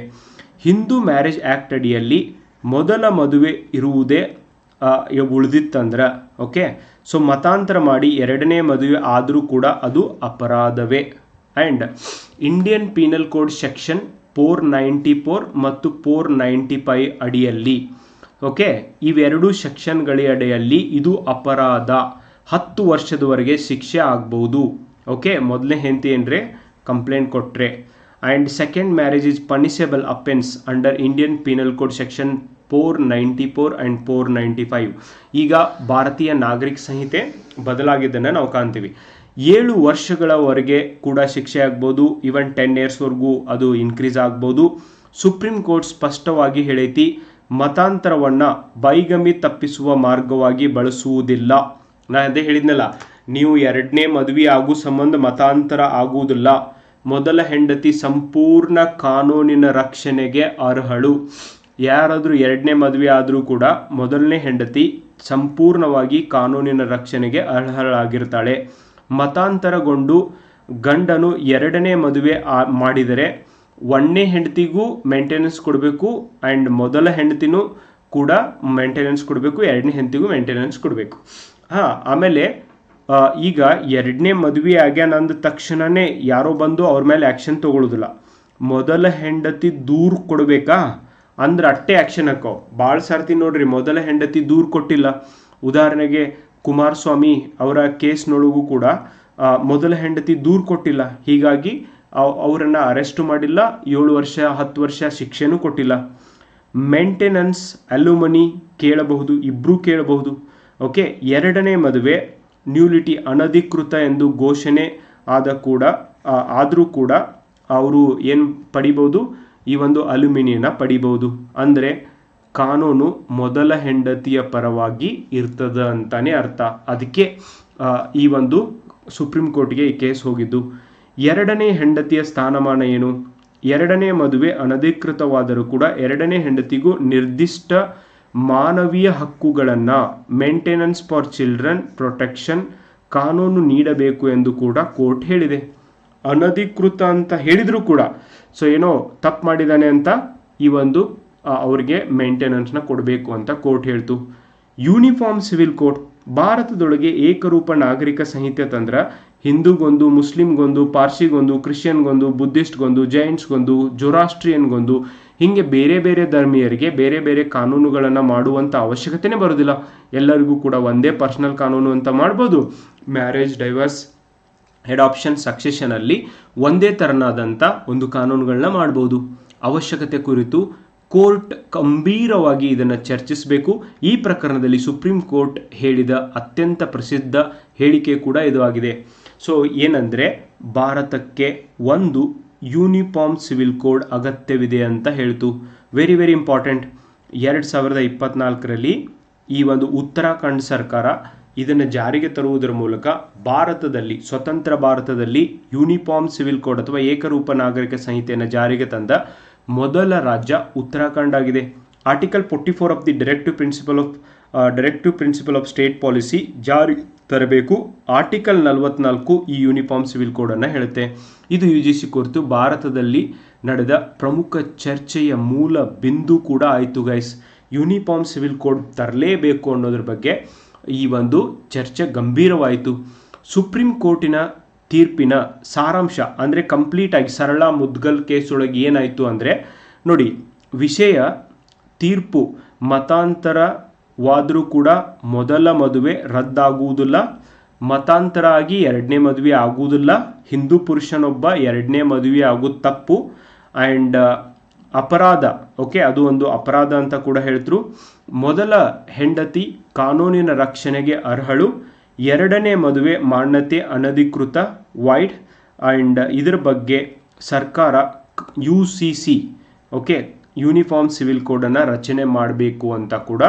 ಹಿಂದೂ ಮ್ಯಾರೇಜ್ ಆ್ಯಕ್ಟ್ ಅಡಿಯಲ್ಲಿ ಮೊದಲ ಮದುವೆ ಇರುವುದೇ ಉಳಿದಿತ್ತಂದ್ರೆ, ಓಕೆ? ಸೊ ಮತಾಂತರ ಮಾಡಿ ಎರಡನೇ ಮದುವೆ ಆದರೂ ಕೂಡ ಅದು ಅಪರಾಧವೇ. And Indian penal code section four ninety four ಮತ್ತು ಫೋರ್ ನೈಂಟಿ ಫೈವ್ ಅಡಿಯಲ್ಲಿ, ಓಕೆ? ಇವೆರಡೂ ಸೆಕ್ಷನ್ಗಳ ಅಡಿಯಲ್ಲಿ ಇದು ಅಪರಾಧ. ಹತ್ತು ವರ್ಷದವರೆಗೆ ಶಿಕ್ಷೆ ಆಗ್ಬೋದು, ಓಕೆ? ಮೊದಲನೇ ಹೆಂತಿ ಏನ್ರಿ? ಕಂಪ್ಲೇಂಟ್ ಕೊಟ್ಟರೆ and second marriage is punishable offence under Indian penal code section four ninety four and four ninety five ಈಗ ಭಾರತೀಯ ನಾಗರಿಕ ಸಂಹಿತೆ ಬದಲಾಗಿದ್ದನ್ನು ನಾವು ಕಾಣ್ತೀವಿ. ಏಳು ವರ್ಷಗಳವರೆಗೆ ಕೂಡ ಶಿಕ್ಷೆ ಆಗ್ಬೋದು ಈವನ್ ಟೆನ್ ಇಯರ್ಸ್ವರೆಗೂ ಅದು ಇನ್ಕ್ರೀಸ್ ಆಗ್ಬೋದು. ಸುಪ್ರೀಂ ಕೋರ್ಟ್ ಸ್ಪಷ್ಟವಾಗಿ ಹೇಳೈತಿ, ಮತಾಂತರವನ್ನು ಬೈಗಮಿ ತಪ್ಪಿಸುವ ಮಾರ್ಗವಾಗಿ ಬಳಸುವುದಿಲ್ಲ. ನಾನು ಅದೇ ಹೇಳಿದ್ನಲ್ಲ, ನೀವು ಎರಡನೇ ಮದುವೆ ಆಗೋ ಸಂಬಂಧ ಮತಾಂತರ ಆಗುವುದಿಲ್ಲ. ಮೊದಲ ಹೆಂಡತಿ ಸಂಪೂರ್ಣ ಕಾನೂನಿನ ರಕ್ಷಣೆಗೆ ಅರ್ಹಳು. ಯಾರಾದರೂ ಎರಡನೇ ಮದುವೆ ಆದರೂ ಕೂಡ ಮೊದಲನೇ ಹೆಂಡತಿ ಸಂಪೂರ್ಣವಾಗಿ ಕಾನೂನಿನ ರಕ್ಷಣೆಗೆ ಅರ್ಹಳಾಗಿರ್ತಾಳೆ. ಮತಾಂತರಗೊಂಡು ಗಂಡನು ಎರಡನೇ ಮದುವೆ ಮಾಡಿದರೆ ಒಂದನೇ ಹೆಂಡತಿಗೂ ಮೇಂಟೆನೆನ್ಸ್ ಕೊಡಬೇಕು ಆ್ಯಂಡ್ ಮೊದಲ ಹೆಂಡತಿನೂ ಕೂಡ ಮೇಂಟೆನೆನ್ಸ್ ಕೊಡಬೇಕು, ಎರಡನೇ ಹೆಂಡತಿಗೂ ಮೇಂಟೆನೆನ್ಸ್ ಕೊಡಬೇಕು. ಹಾಂ, ಆಮೇಲೆ ಈಗ ಎರಡನೇ ಮದುವೆ ಆಗ್ಯಾನ ಅಂದ ತಕ್ಷಣವೇ ಯಾರೋ ಬಂದು ಅವ್ರ ಮೇಲೆ ಆ್ಯಕ್ಷನ್ ತೊಗೊಳ್ಳೋದಿಲ್ಲ ಮೊದಲ ಹೆಂಡತಿ ದೂರು ಕೊಡಬೇಕಾ? ಅಂದ್ರೆ ಅಟ್ಟೆ ಆ್ಯಕ್ಷನ್ ಹಾಕೋ. ಭಾಳ ಸರ್ತಿ ನೋಡ್ರಿ, ಮೊದಲ ಹೆಂಡತಿ ದೂರು ಕೊಟ್ಟಿಲ್ಲ. ಉದಾಹರಣೆಗೆ ಕುಮಾರಸ್ವಾಮಿ ಅವರ ಕೇಸ್ನೊಳಗೂ ಕೂಡ ಮೊದಲ ಹೆಂಡತಿ ದೂರು ಕೊಟ್ಟಿಲ್ಲ. ಹೀಗಾಗಿ ಅವರನ್ನು ಅರೆಸ್ಟ್ ಮಾಡಿಲ್ಲ, ಏಳು ವರ್ಷ, ಹತ್ತು ವರ್ಷ ಶಿಕ್ಷೆನೂ ಕೊಟ್ಟಿಲ್ಲ. ಮೇಂಟೆನೆನ್ಸ್ ಅಲ್ಯೂಮನಿ ಕೇಳಬಹುದು ಇಬ್ಬರೂ ಕೇಳಬಹುದು. ಓಕೆ ಎರಡನೇ ಮದುವೆ ನ್ಯೂಲಿಟಿ ಅನಧಿಕೃತ ಎಂದು ಘೋಷಣೆ ಆದ ಕೂಡ ಆದರೂ ಕೂಡ, ಅವರು ಏನು ಪಡಿಬೋದು ಈ ಒಂದು ಅಲ್ಯೂಮಿನಿಯನ್ನ ಪಡಿಬೋದು ಅಂದರೆ ಕಾನೂನು ಮೊದಲ ಹೆಂಡತಿಯ ಪರವಾಗಿ ಇರ್ತದ ಅಂತಾನೆ ಅರ್ಥ. ಅದಕ್ಕೆ ಈ ಒಂದು ಸುಪ್ರೀಂ ಕೋರ್ಟ್ಗೆ ಈ ಕೇಸ್ ಹೋಗಿದ್ದು. ಎರಡನೇ ಹೆಂಡತಿಯ ಸ್ಥಾನಮಾನ ಏನು? ಎರಡನೇ ಮದುವೆ ಅನಧಿಕೃತವಾದರೂ ಕೂಡ ಎರಡನೇ ಹೆಂಡತಿಗೂ ನಿರ್ದಿಷ್ಟ ಮಾನವೀಯ ಹಕ್ಕುಗಳನ್ನು ಮೇಂಟೆನೆನ್ಸ್ ಫಾರ್ ಚಿಲ್ಡ್ರನ್ ಪ್ರೊಟೆಕ್ಷನ್ ಕಾನೂನು ನೀಡಬೇಕು ಎಂದು ಕೂಡ ಕೋರ್ಟ್ ಹೇಳಿದೆ. ಅನಧಿಕೃತ ಅಂತ ಹೇಳಿದರೂ ಕೂಡ ಸೊ ಏನೋ ತಪ್ಪು ಮಾಡಿದ್ದಾನೆ ಅಂತ ಈ ಒಂದು ಅವ್ರಿಗೆ ಮೇಂಟೆನೆನ್ಸ್ನ ಕೊಡಬೇಕು ಅಂತ ಕೋರ್ಟ್ ಹೇಳ್ತು. ಯೂನಿಫಾರ್ಮ್ ಸಿವಿಲ್ ಕೋರ್ಟ್ ಭಾರತದೊಳಗೆ ಏಕರೂಪ ನಾಗರಿಕ ಸಂಹಿತೆ ತಂದ್ರ ಹಿಂದೂಗೊಂದು ಮುಸ್ಲಿಮ್ಗೊಂದು ಪಾರ್ಸಿಗೊಂದು, ಕ್ರಿಶ್ಚಿಯನ್ಗೊಂದು, ಬುದ್ಧಿಸ್ಟ್ಗೊಂದು ಜೈನ್ಸ್ಗೊಂದು ಜೊರಾಸ್ಟ್ರಿಯನ್ಗೊಂದು ಹೀಗೆ ಬೇರೆ ಬೇರೆ ಧರ್ಮೀಯರಿಗೆ ಬೇರೆ ಬೇರೆ ಕಾನೂನುಗಳನ್ನು ಮಾಡುವಂಥ ಅವಶ್ಯಕತೆನೇ ಬರೋದಿಲ್ಲ. ಎಲ್ಲರಿಗೂ ಕೂಡ ಒಂದೇ ಪರ್ಸನಲ್ ಕಾನೂನು ಅಂತ ಮಾಡ್ಬೋದು. ಮ್ಯಾರೇಜ್ ಡೈವರ್ಸ್ ಹೆಡಾಪ್ಷನ್ ಸಕ್ಸೆಷನಲ್ಲಿ ಒಂದೇ ಥರನಾದಂಥ ಒಂದು ಕಾನೂನುಗಳನ್ನ ಮಾಡ್ಬೋದು. ಅವಶ್ಯಕತೆ ಕುರಿತು ಕೋರ್ಟ್ ಗಂಭೀರವಾಗಿ ಇದನ್ನು ಚರ್ಚಿಸಬೇಕು. ಈ ಪ್ರಕರಣದಲ್ಲಿ ಸುಪ್ರೀಂ ಕೋರ್ಟ್ ಹೇಳಿದ ಅತ್ಯಂತ ಪ್ರಸಿದ್ಧ ಹೇಳಿಕೆ ಕೂಡ ಇದು ಆಗಿದೆ. ಸೊ ಏನಂದರೆ, ಭಾರತಕ್ಕೆ ಒಂದು ಯೂನಿಫಾರ್ಮ್ ಸಿವಿಲ್ ಕೋಡ್ ಅಗತ್ಯವಿದೆ ಅಂತ ಹೇಳ್ತು. ವೆರಿ ವೆರಿ ಇಂಪಾರ್ಟೆಂಟ್ ಎರಡು ಸಾವಿರದ ಇಪ್ಪತ್ನಾಲ್ಕರಲ್ಲಿ ಈ ಒಂದು ಉತ್ತರಾಖಂಡ್ ಸರ್ಕಾರ ಇದನ್ನು ಜಾರಿಗೆ ತರುವುದರ ಮೂಲಕ ಭಾರತದಲ್ಲಿ, ಸ್ವತಂತ್ರ ಭಾರತದಲ್ಲಿ ಯೂನಿಫಾರ್ಮ್ ಸಿವಿಲ್ ಕೋಡ್ ಅಥವಾ ಏಕರೂಪ ನಾಗರಿಕ ಸಂಹಿತೆಯನ್ನು ಜಾರಿಗೆ ತಂದ ಮೊದಲ ರಾಜ್ಯ ಉತ್ತರಾಖಂಡ್ ಆಗಿದೆ. Article forty four of the directive principle of directive principle of state policy ಜಾರಿ ತರಬೇಕು. ಆರ್ಟಿಕಲ್ ನಲವತ್ನಾಲ್ಕು ಈ ಯೂನಿಫಾರ್ಮ್ ಸಿವಿಲ್ ಕೋಡನ್ನು ಹೇಳುತ್ತೆ. ಇದು ಯು ಜಿ ಸಿ ಕುರಿತು ಭಾರತದಲ್ಲಿ ನಡೆದ ಪ್ರಮುಖ ಚರ್ಚೆಯ ಮೂಲ ಬಿಂದು ಕೂಡ ಆಯಿತು ಗೈಸ್ ಯೂನಿಫಾರ್ಮ್ ಸಿವಿಲ್ ಕೋಡ್ ತರಲೇಬೇಕು ಅನ್ನೋದ್ರ ಬಗ್ಗೆ ಈ ಒಂದು ಚರ್ಚೆ ಗಂಭೀರವಾಯಿತು. ಸುಪ್ರೀಂ ಕೋರ್ಟಿನ ತೀರ್ಪಿನ ಸಾರಾಂಶ ಅಂದರೆ ಕಂಪ್ಲೀಟಾಗಿ ಸರಳ ಮುದ್ಗಲ್ ಕೇಸ್ ಒಳಗೆ ಏನಾಯಿತು ಅಂದರೆ ನೋಡಿ, ವಿಷಯ, ತೀರ್ಪು ಮತಾಂತರವಾದರೂ ಕೂಡ ಮೊದಲ ಮದುವೆ ರದ್ದಾಗುವುದಿಲ್ಲ. ಮತಾಂತರ ಆಗಿ ಎರಡನೇ ಮದುವೆ ಆಗುವುದಿಲ್ಲ. ಹಿಂದೂ ಪುರುಷನೊಬ್ಬ ಎರಡನೇ ಮದುವೆ ಆಗೋದು ತಪ್ಪು. ಆ್ಯಂಡ್ ಅಪರಾಧ. ಓಕೆ ಅದು ಒಂದು ಅಪರಾಧ ಅಂತ ಕೂಡ ಹೇಳಿದ್ರು ಮೊದಲ ಹೆಂಡತಿ ಕಾನೂನಿನ ರಕ್ಷಣೆಗೆ ಅರ್ಹಳು. ಎರಡನೇ ಮದುವೆ ಮಾನ್ಯತೆ ಅನಧಿಕೃತ ವೈಡ್ ಆ್ಯಂಡ್ ಇದರ ಬಗ್ಗೆ ಸರ್ಕಾರ U C C okay uniform civil ಕೋಡನ್ನು ರಚನೆ ಮಾಡಬೇಕು ಅಂತ ಕೂಡ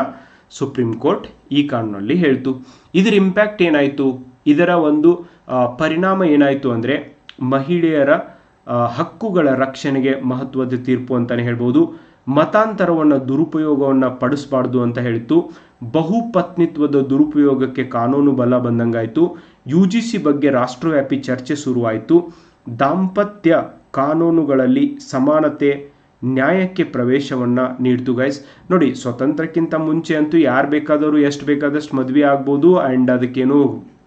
ಸುಪ್ರೀಂ ಕೋರ್ಟ್ ಈ ಕಾನೂನಲ್ಲಿ ಹೇಳ್ತು. ಇದರ ಇಂಪ್ಯಾಕ್ಟ್ ಏನಾಯಿತು? ಇದರ ಒಂದು ಪರಿಣಾಮ ಏನಾಯಿತು ಅಂದರೆ ಮಹಿಳೆಯರ ಹಕ್ಕುಗಳ ರಕ್ಷಣೆಗೆ ಮಹತ್ವದ ತೀರ್ಪು ಅಂತಲೇ ಹೇಳ್ಬೋದು. ಮತಾಂತರವನ್ನು ದುರುಪಯೋಗವನ್ನು ಪಡಿಸಬಾರ್ದು ಅಂತ ಹೇಳಿತು ಬಹುಪತ್ನಿತ್ವದ ದುರುಪಯೋಗಕ್ಕೆ ಕಾನೂನು ಬಲ ಬಂದಂಗಾಯಿತು. ಯು ಜಿ ಸಿ ಬಗ್ಗೆ ರಾಷ್ಟ್ರವ್ಯಾಪಿ ಚರ್ಚೆ ಶುರುವಾಯಿತು. ದಾಂಪತ್ಯ ಕಾನೂನುಗಳಲ್ಲಿ ಸಮಾನತೆ ನ್ಯಾಯಕ್ಕೆ ಪ್ರವೇಶವನ್ನು ನೀಡ್ತು ಗೈಸ್ ನೋಡಿ, ಸ್ವತಂತ್ರಕ್ಕಿಂತ ಮುಂಚೆ ಅಂತೂ ಯಾರು ಬೇಕಾದರೂ ಎಷ್ಟು ಬೇಕಾದಷ್ಟು ಮದುವೆ ಆಗ್ಬೋದು ಆ್ಯಂಡ್ ಅದಕ್ಕೇನು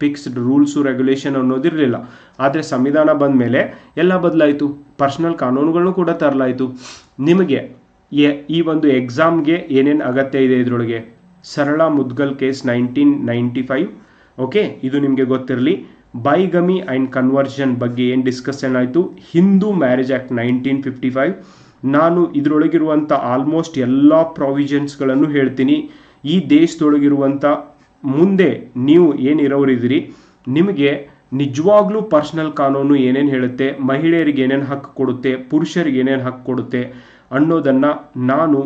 ಫಿಕ್ಸ್ಡ್ ರೂಲ್ಸು ರೆಗ್ಯುಲೇಷನ್ ಅನ್ನೋದಿರಲಿಲ್ಲ. ಆದರೆ ಸಂವಿಧಾನ ಬಂದ ಮೇಲೆ ಎಲ್ಲ ಬದಲಾಯಿತು. ಪರ್ಸನಲ್ ಕಾನೂನುಗಳನ್ನು ಕೂಡ ತರಲಾಯಿತು. ನಿಮಗೆ ಈ ಒಂದು ಎಕ್ಸಾಮ್ಗೆ ಏನೇನು ಅಗತ್ಯ ಇದೆ ಇದರೊಳಗೆ? Sarla Mudgal case nineteen ninety five okay ಇದು ನಿಮಗೆ ಗೊತ್ತಿರಲಿ. ಬೈಗಮಿ ಆ್ಯಂಡ್ ಕನ್ವರ್ಷನ್ ಬಗ್ಗೆ ಏನು ಡಿಸ್ಕಷನ್ ಆಯಿತು? Hindu marriage act nineteen fifty five ನಾನು ಇದರೊಳಗಿರುವಂಥ ಆಲ್ಮೋಸ್ಟ್ ಎಲ್ಲ ಪ್ರಾವಿಷನ್ಸ್ಗಳನ್ನು ಹೇಳ್ತೀನಿ. ಈ ದೇಶದೊಳಗಿರುವಂಥ ಮುಂದೆ ನೀವು ಏನಿರೋರಿದ್ದೀರಿ ನಿಮಗೆ ನಿಜವಾಗ್ಲೂ ಪರ್ಸನಲ್ ಕಾನೂನು ಏನೇನು ಹೇಳುತ್ತೆ, ಮಹಿಳೆಯರಿಗೆ ಏನೇನು ಹಕ್ಕು ಕೊಡುತ್ತೆ, ಪುರುಷರಿಗೆ ಏನೇನು ಹಕ್ಕು ಕೊಡುತ್ತೆ ಅನ್ನೋದನ್ನು ನಾನು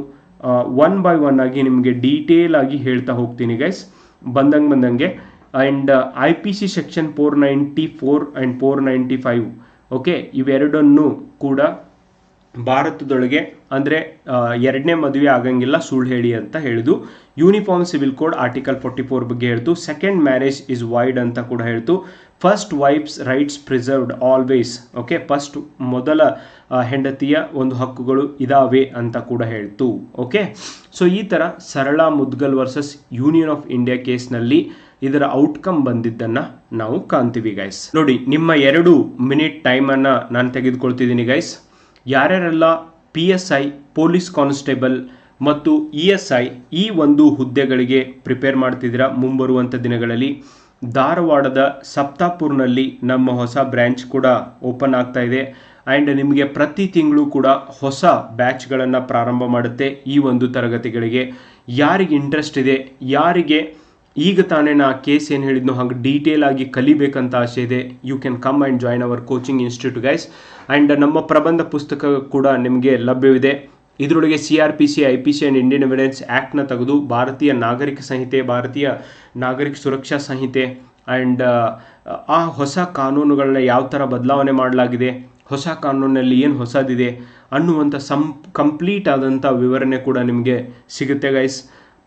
ಒನ್ ಬೈ ಒನ್ ಆಗಿ ನಿಮಗೆ ಡೀಟೇಲ್ ಆಗಿ ಹೇಳ್ತಾ ಹೋಗ್ತೀನಿ ಗೈಸ್ ಬಂದಂಗೆ ಬಂದಂಗೆ. And I P C section four ninety four and four ninety five okay ಇವೆರಡನ್ನು ಕೂಡ ಭಾರತದೊಳಗೆ ಅಂದರೆ ಎರಡನೇ ಮದುವೆ ಆಗಂಗಿಲ್ಲ ಸುಳ್ಳು ಹೇಳಿ ಅಂತ ಹೇಳಿದು uniform civil code article forty four ಬಗ್ಗೆ ಹೇಳ್ತು. ಸೆಕೆಂಡ್ ಮ್ಯಾರೇಜ್ ಇಸ್ ವೈಡ್ ಅಂತ ಕೂಡ ಹೇಳ್ತು. First wife's rights preserved always okay first ಮೊದಲ ಹೆಂಡತಿಯ ಒಂದು ಹಕ್ಕುಗಳು ಇದಾವೆ ಅಂತ ಕೂಡ ಹೇಳ್ತು ಓಕೆ ಸೊ ಈ ಥರ Sarla Mudgal versus union of India ಕೇಸ್ನಲ್ಲಿ ಇದರ ಔಟ್ಕಮ್ ಬಂದಿದ್ದನ್ನು ನಾವು ಕಾಣ್ತೀವಿ ಗೈಸ್ ನೋಡಿ, ನಿಮ್ಮ ಎರಡು ಮಿನಿಟ್ ಟೈಮನ್ನು ನಾನು ತೆಗೆದುಕೊಳ್ತಿದ್ದೀನಿ guys ಯಾರ್ಯಾರೆಲ್ಲ P S I police constable ಮತ್ತು ಇ ಎಸ್ ಐ ಈ ಒಂದು ಹುದ್ದೆಗಳಿಗೆ ಪ್ರಿಪೇರ್ ಮಾಡ್ತಿದ್ದೀರಾ ಮುಂಬರುವಂಥ ದಿನಗಳಲ್ಲಿ, ಧಾರವಾಡದ ಸಪ್ತಾಪುರ್ನಲ್ಲಿ ನಮ್ಮ ಹೊಸ ಬ್ರ್ಯಾಂಚ್ ಕೂಡ ಓಪನ್ ಆಗ್ತಾ ಇದೆ. ಆ್ಯಂಡ್ ನಿಮಗೆ ಪ್ರತಿ ತಿಂಗಳು ಕೂಡ ಹೊಸ ಬ್ಯಾಚ್ಗಳನ್ನು ಪ್ರಾರಂಭ ಮಾಡುತ್ತೆ ಈ ಒಂದು ತರಗತಿಗಳಿಗೆ. ಯಾರಿಗೆ ಇಂಟ್ರೆಸ್ಟ್ ಇದೆ, ಯಾರಿಗೆ ಈಗ ತಾನೇ ನಾ ಕೇಸ್ ಏನು ಹೇಳಿದ್ನೋ ಹಾಗೆ ಡೀಟೇಲ್ ಆಗಿ ಕಲಿಬೇಕಂತ ಆಸೆ ಇದೆ. You can come and join our coaching institute guys and ನಮ್ಮ ಪ್ರಬಂಧ ಪುಸ್ತಕ ಕೂಡ ನಿಮಗೆ ಲಭ್ಯವಿದೆ. ಇದರೊಳಗೆ C R P C I P C and Indian evidence ಆ್ಯಕ್ಟ್ನ ತೆಗೆದು ಭಾರತೀಯ ನಾಗರಿಕ ಸಂಹಿತೆ, ಭಾರತೀಯ ನಾಗರಿಕ ಸುರಕ್ಷಾ ಸಂಹಿತೆ ಆ್ಯಂಡ್ ಆ ಹೊಸ ಕಾನೂನುಗಳನ್ನ ಯಾವ ಥರ ಬದಲಾವಣೆ ಮಾಡಲಾಗಿದೆ, ಹೊಸ ಕಾನೂನಲ್ಲಿ ಏನು ಹೊಸದಿದೆ ಅನ್ನುವಂಥ ಸಂ ಕಂಪ್ಲೀಟ್ ಆದಂಥ ವಿವರಣೆ ಕೂಡ ನಿಮಗೆ ಸಿಗುತ್ತೆ ಗೈಸ್